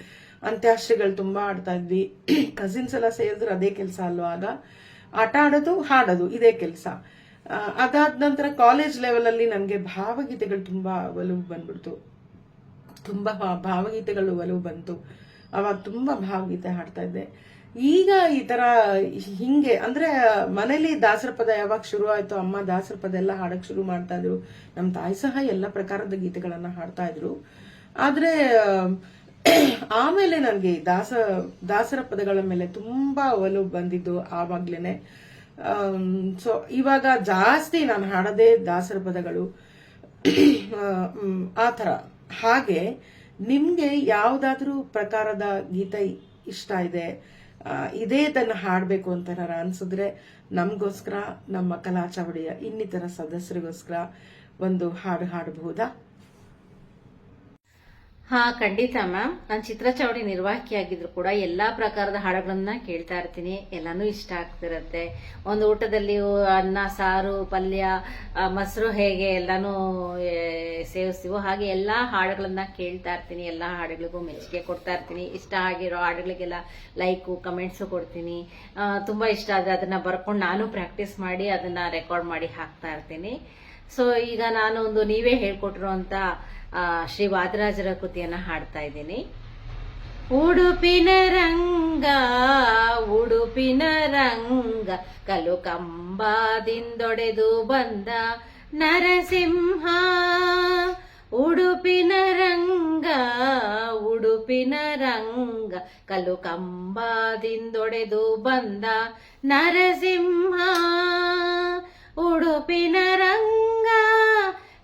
ಅಂತ್ಯಾಕ್ಷರಿಗಳು ತುಂಬ ಆಡ್ತಾ ಇದ್ವಿ. ಕಸಿನ್ಸ್ ಎಲ್ಲ ಸೇರಿದ್ರೆ ಅದೇ ಕೆಲಸ ಅಲ್ವಾ ಆಗ? ಆಟ ಆಡೋದು, ಹಾಡೋದು, ಇದೇ ಕೆಲಸ. ಅದಾದ ನಂತರ ಕಾಲೇಜ್ ಲೆವೆಲಲ್ಲಿ ನನಗೆ ಭಾವಗೀತೆಗಳು ತುಂಬ ಒಲವು ಬಂದ್ಬಿಡ್ತು. ತುಂಬ ಭಾವಗೀತೆಗಳು ಒಲವು ಬಂತು. ಅವಾಗ ತುಂಬ ಭಾವಗೀತೆ ಹಾಡ್ತಾ ಇದ್ದೆ. ಈಗ ಈ ತರ ಹಿಂಗೆ, ಅಂದ್ರೆ ಮನೇಲಿ ದಾಸರ ಪದ ಯಾವಾಗ ಶುರು ಆಯ್ತು, ಅಮ್ಮ ದಾಸರ ಪದ ಎಲ್ಲ ಹಾಡಕ್ ಶುರು ಮಾಡ್ತಾ ಇದ್ರು. ನಮ್ಮ ತಾಯಿ ಸಹ ಎಲ್ಲ ಪ್ರಕಾರದ ಗೀತೆಗಳನ್ನ ಹಾಡ್ತಾ ಇದ್ರು. ಆದ್ರೆ ಆಮೇಲೆ ನನಗೆ ದಾಸ, ದಾಸರ ಪದಗಳ ಮೇಲೆ ತುಂಬಾ ಒಲವು ಬಂದಿದ್ದು ಆವಾಗ್ಲೇನೆ. ಸೊ ಇವಾಗ ಜಾಸ್ತಿ ನಾನು ಹಾಡದೇ ದಾಸರ ಪದಗಳು ಆ ಥರ. ಹಾಗೆ ನಿಮ್ಗೆ ಯಾವ್ದಾದ್ರು ಪ್ರಕಾರದ ಗೀತೆ ಇಷ್ಟ ಇದೆ? ಇದೇ ತನ್ನ ಹಾಡಬೇಕು ಅಂತ ಅನ್ಸಿದ್ರೆ ನಮಗೋಸ್ಕರ ನಮ್ಮ ಕಲಾ ಚಾವಡಿಯ ಇನ್ನಿತರ ಸದಸ್ಯರಿಗೋಸ್ಕರ ಒಂದು ಹಾಡು ಹಾಡಬಹುದಾ? ಹಾ ಖಂಡಿತ ಮ್ಯಾಮ್. ನಾನು ಚಿತ್ರಚೌಡಿ ನಿರ್ವಾಹಕಿ ಆಗಿದ್ರು ಕೂಡ ಎಲ್ಲಾ ಪ್ರಕಾರದ ಹಾಡುಗಳನ್ನ ಕೇಳ್ತಾ ಇರ್ತೀನಿ. ಎಲ್ಲಾನು ಇಷ್ಟ ಆಗ್ತಿರತ್ತೆ. ಒಂದು ಊಟದಲ್ಲಿ ಅನ್ನ ಸಾರು ಪಲ್ಯ ಮೊಸರು ಹೇಗೆ ಎಲ್ಲಾನು ಸೇವಿಸ್ತೀವೋ ಹಾಗೆ ಎಲ್ಲಾ ಹಾಡುಗಳನ್ನ ಕೇಳ್ತಾ ಇರ್ತೀನಿ. ಎಲ್ಲಾ ಹಾಡುಗಳಿಗೂ ಮೆಚ್ಚುಗೆ ಕೊಡ್ತಾ ಇರ್ತೀನಿ. ಇಷ್ಟ ಆಗಿರೋ ಹಾಡುಗಳಿಗೆಲ್ಲ ಲೈಕು ಕಮೆಂಟ್ಸು ಕೊಡ್ತೀನಿ. ತುಂಬಾ ಇಷ್ಟ ಆದ್ರೆ ಅದನ್ನ ಬರ್ಕೊಂಡು ನಾನು ಪ್ರಾಕ್ಟೀಸ್ ಮಾಡಿ ಅದನ್ನ ರೆಕಾರ್ಡ್ ಮಾಡಿ ಹಾಕ್ತಾ ಇರ್ತೀನಿ. ಸೊ ಈಗ ನಾನು ಒಂದು ನೀವೇ ಹೇಳ್ಕೊಟ್ರು ಆ, ಶ್ರೀ ವಾದರಾಜರ ಕೃತಿಯನ್ನ ಹಾಡ್ತಾ ಇದ್ದೀನಿ. ಉಡುಪಿನ ರಂಗ ಉಡುಪಿನ ರಂಗ ಕಲು ಕಂಬದಿಂದೊಡೆದು ಬಂದ ನರಸಿಂಹ. ಉಡುಪಿನ ರಂಗ ಉಡುಪಿನ ರಂಗ ಕಲು ಕಂಬದಿಂದೊಡೆದು ಬಂದ ನರಸಿಂಹ. ಉಡುಪಿನ ರಂಗ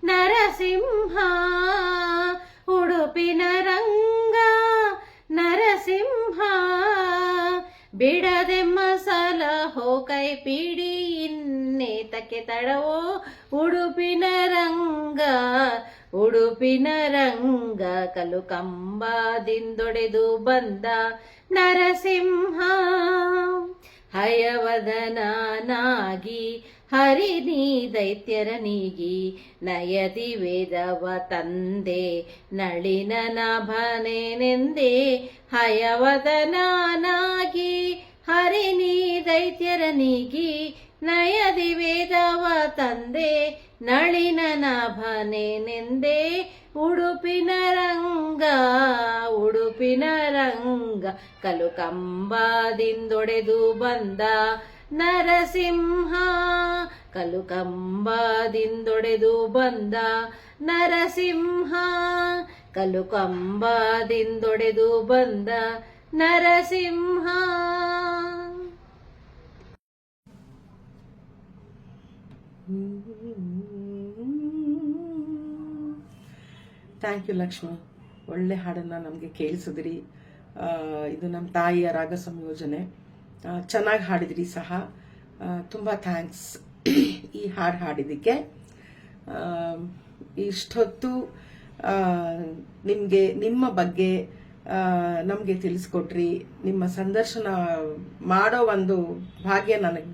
ನರಸಿಂಹ ಉಡುಪಿನ ರಂಗ ನರಸಿಂಹ ಬಿಡದೆಮ್ಮ ಸಲ ಹೋ, ಕೈ ಪಿಡಿ ಇನ್ನೇತಕ್ಕೆ ತಡವೋ? ಉಡುಪಿನ ರಂಗ ಉಡುಪಿನ ರಂಗ ಕಲು ಕಂಬದಿಂದೊಡೆದು ಬಂದ ನರಸಿಂಹ. ಹಯವದನಾಗಿ ಹರಿನಿ ದೈತ್ಯರನಿಗಿ ನಯದಿ ವೇದವ ತಂದೆ, ನಳಿನ ನಾಭನೆಂದೆ ಹಯವದನಾಗಿ ದೈತ್ಯರ ನೀಗಿ, ನಯದಿ ವೇದವ ತಂದೆ, ನಳಿನ ನಾಭನೆಂದೆ ಉಡುಪಿನ ರಂಗ ಉಡುಪಿನ ರಂಗ, ಕಲು ಕಂಬದಿಂದೊಡೆದು ಬಂದ ನರಸಿಂಹ ಕಲು ಕಂಬದಿಂದೊಡೆದು ಬಂದ ನರಸಿಂಹ ಕಲು ಕಂಬದಿಂದೊಡೆದು ಬಂದ ನರಸಿಂಹ. ಥ್ಯಾಂಕ್ ಯು ಲಕ್ಷ್ಮಿ ಒಳ್ಳೆ ಹಾಡನ್ನ ನಮಗೆ ಕೇಳಿಸಿದ್ರಿ. ಇದು ನಮ್ಮ ತಾಯಿಯ ರಾಗ ಸಂಯೋಜನೆ ಚೆನ್ನಾಗಿ ಹಾಡಿದ್ರಿ ಸಹ. ತುಂಬ ಥ್ಯಾಂಕ್ಸ್ ಈ ಹಾಡು ಹಾಡಿದ್ದಕ್ಕೆ. ಇಷ್ಟೊತ್ತು ನಿಮಗೆ, ನಿಮ್ಮ ಬಗ್ಗೆ ನಮಗೆ ತಿಳಿಸ್ಕೊಟ್ರಿ. ನಿಮ್ಮ ಸಂದರ್ಶನ ಮಾಡೋ ಒಂದು ಭಾಗ್ಯ ನನಗೆ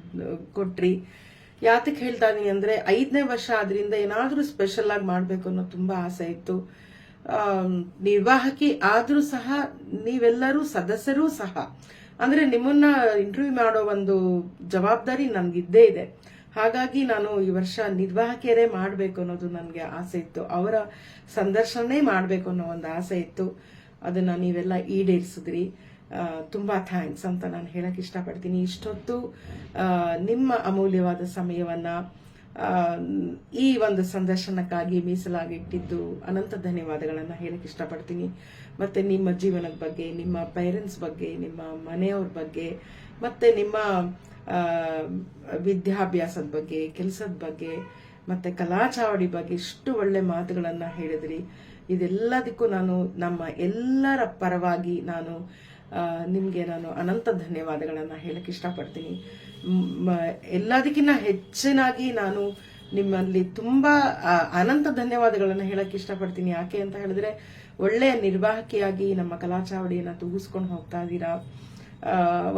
ಕೊಟ್ರಿ. ಯಾತಕ್ಕೆ ಹೇಳ್ತಾ ಇದೀನಿ ಅಂದರೆ, ಐದನೇ ವರ್ಷ ಆದ್ರಿಂದ ಏನಾದರೂ ಸ್ಪೆಷಲ್ ಆಗಿ ಮಾಡಬೇಕು ಅನ್ನೋ ತುಂಬ ಆಸೆ ಇತ್ತು. ನಿರ್ವಾಹಕಿ ಆದರೂ ಸಹ, ನೀವೆಲ್ಲರೂ ಸದಸ್ಯರೂ ಸಹ ಅಂದ್ರೆ ನಿಮ್ಮನ್ನ ಇಂಟರ್ವ್ಯೂ ಮಾಡೋ ಒಂದು ಜವಾಬ್ದಾರಿ ನನ್ಗಿದ್ದೇ ಇದೆ. ಹಾಗಾಗಿ ನಾನು ಈ ವರ್ಷ ನಿರ್ವಾಹಕಿಯರೇ ಮಾಡಬೇಕು ಅನ್ನೋದು ನನಗೆ ಆಸೆ ಇತ್ತು. ಅವರ ಸಂದರ್ಶನೇ ಮಾಡಬೇಕು ಅನ್ನೋ ಒಂದು ಆಸೆ ಇತ್ತು. ಅದನ್ನ ನೀವೆಲ್ಲ ಈಡೇರಿಸಿದ್ರಿ. ತುಂಬಾ ಥ್ಯಾಂಕ್ಸ್ ಅಂತ ನಾನು ಹೇಳಕ್ ಇಷ್ಟಪಡ್ತೀನಿ. ಇಷ್ಟೊತ್ತು ನಿಮ್ಮ ಅಮೂಲ್ಯವಾದ ಸಮಯವನ್ನ ಈ ಒಂದು ಸಂದರ್ಶನಕ್ಕಾಗಿ ಮೀಸಲಾಗಿಟ್ಟಿದ್ದು ಅನಂತ ಧನ್ಯವಾದಗಳನ್ನ ಹೇಳಕ್ ಇಷ್ಟಪಡ್ತೀನಿ. ಮತ್ತೆ ನಿಮ್ಮ ಜೀವನದ ಬಗ್ಗೆ, ನಿಮ್ಮ ಪೇರೆಂಟ್ಸ್ ಬಗ್ಗೆ, ನಿಮ್ಮ ಮನೆಯವ್ರ ಬಗ್ಗೆ, ಮತ್ತೆ ನಿಮ್ಮ ವಿದ್ಯಾಭ್ಯಾಸದ ಬಗ್ಗೆ, ಕೆಲಸದ ಬಗ್ಗೆ, ಮತ್ತೆ ಕಲಾಚಾವಡಿ ಬಗ್ಗೆ ಇಷ್ಟು ಒಳ್ಳೆ ಮಾತುಗಳನ್ನ ಹೇಳಿದ್ರಿ. ಇದೆಲ್ಲದಕ್ಕೂ ನಾನು ನಮ್ಮ ಎಲ್ಲರ ಪರವಾಗಿ ನಾನು ನಿಮಗೆ ನಾನು ಅನಂತ ಧನ್ಯವಾದಗಳನ್ನು ಹೇಳಕ್ಕೆ ಇಷ್ಟಪಡ್ತೀನಿ. ಎಲ್ಲದಕ್ಕಿಂತ ಹೆಚ್ಚಿನಾಗಿ ನಾನು ನಿಮ್ಮಲ್ಲಿ ತುಂಬಾ ಅನಂತ ಧನ್ಯವಾದಗಳನ್ನು ಹೇಳಕ್ ಇಷ್ಟಪಡ್ತೀನಿ. ಯಾಕೆ ಅಂತ ಹೇಳಿದ್ರೆ, ಒಳ್ಳೆಯ ನಿರ್ವಾಹಕಿಯಾಗಿ ನಮ್ಮ ಕಲಾಚಾವಡಿಯನ್ನ ತೂಗಿಸ್ಕೊಂಡು ಹೋಗ್ತಾ ಇದ್ದೀರಾ?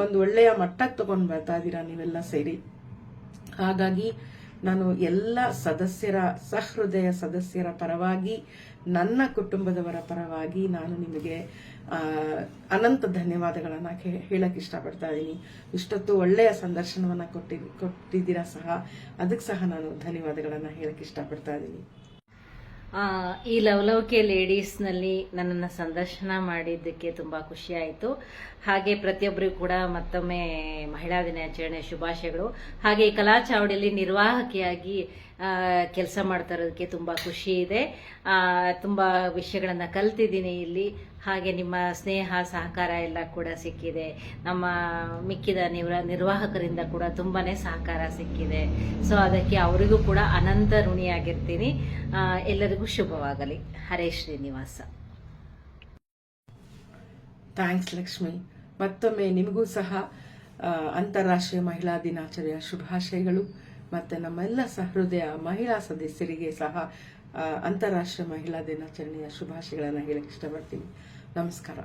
ಒಂದು ಒಳ್ಳೆಯ ಮಟ್ಟಕ್ಕೆ ತಗೊಂಡು ಬರ್ತಾ ಇದ್ದೀರಾ ನೀವೆಲ್ಲ ಸೇರಿ? ಹಾಗಾಗಿ ನಾನು ಎಲ್ಲ ಸದಸ್ಯರ, ಸಹೃದಯ ಸದಸ್ಯರ ಪರವಾಗಿ, ನನ್ನ ಕುಟುಂಬದವರ ಪರವಾಗಿ ನಾನು ನಿಮಗೆ ಅನಂತ ಧನ್ಯವಾದಗಳನ್ನು ಹೇಳಕ್ಕೆ ಹೇಳಕ್ ಇಷ್ಟಪಡ್ತಾ ಇದ್ದೀನಿ. ಇಷ್ಟೊತ್ತು ಒಳ್ಳೆಯ ಸಂದರ್ಶನವನ್ನು ಕೊಟ್ಟಿ ಕೊಟ್ಟಿದ್ದೀರಾ ಸಹ. ಅದಕ್ಕೆ ಸಹ ನಾನು ಧನ್ಯವಾದಗಳನ್ನು ಹೇಳಕ್ಕೆ ಇಷ್ಟಪಡ್ತಾ ಇದ್ದೀನಿ. ಈ ಲವಲವಿಕೆ ಲೇಡೀಸ್ನಲ್ಲಿ ನನ್ನನ್ನು ಸಂದರ್ಶನ ಮಾಡಿದ್ದಕ್ಕೆ ತುಂಬ ಖುಷಿ ಆಯಿತು ಹಾಗೆ ಪ್ರತಿಯೊಬ್ಬರಿಗೂ ಕೂಡ ಮತ್ತೊಮ್ಮೆ ಮಹಿಳಾ ದಿನಾಚರಣೆ ಶುಭಾಶಯಗಳು. ಹಾಗೆ ಕಲಾ ಚಾವಡಿಯಲ್ಲಿ ನಿರ್ವಾಹಕಿಯಾಗಿ ಕೆಲಸ ಮಾಡ್ತಾ ಇರೋದಕ್ಕೆ ತುಂಬ ಖುಷಿ ಇದೆ. ತುಂಬ ವಿಷಯಗಳನ್ನು ಕಲ್ತಿದ್ದೀನಿ ಇಲ್ಲಿ. ಹಾಗೆ ನಿಮ್ಮ ಸ್ನೇಹ, ಸಹಕಾರ ಎಲ್ಲ ಕೂಡ ಸಿಕ್ಕಿದೆ. ನಮ್ಮ ಮಿಕ್ಕಿದ ನಿವ್ರ ನಿರ್ವಾಹಕರಿಂದ ಕೂಡ ತುಂಬಾ ಸಹಕಾರ ಸಿಕ್ಕಿದೆ. ಸೊ ಅದಕ್ಕೆ ಅವರಿಗೂ ಕೂಡ ಅನಂತ ಋಣಿಯಾಗಿರ್ತೀನಿ. ಎಲ್ಲರಿಗೂ ಶುಭವಾಗಲಿ. ಹರೇ ಶ್ರೀನಿವಾಸ. ಥ್ಯಾಂಕ್ಸ್ ಲಕ್ಷ್ಮಿ ಮತ್ತೊಮ್ಮೆ ನಿಮಗೂ ಸಹ ಅಂತಾರಾಷ್ಟ್ರೀಯ ಮಹಿಳಾ ದಿನಾಚರಣೆಯ ಶುಭಾಶಯಗಳು. ಮತ್ತೆ ನಮ್ಮೆಲ್ಲ ಸಹೃದಯ ಮಹಿಳಾ ಸದಸ್ಯರಿಗೆ ಸಹ ಅಂತಾರಾಷ್ಟ್ರೀಯ ಮಹಿಳಾ ದಿನಾಚರಣೆಯ ಶುಭಾಶಯಗಳನ್ನು ಹೇಳಕ್ಕೆ ಇಷ್ಟಪಡ್ತೀನಿ. ನಮಸ್ಕಾರ.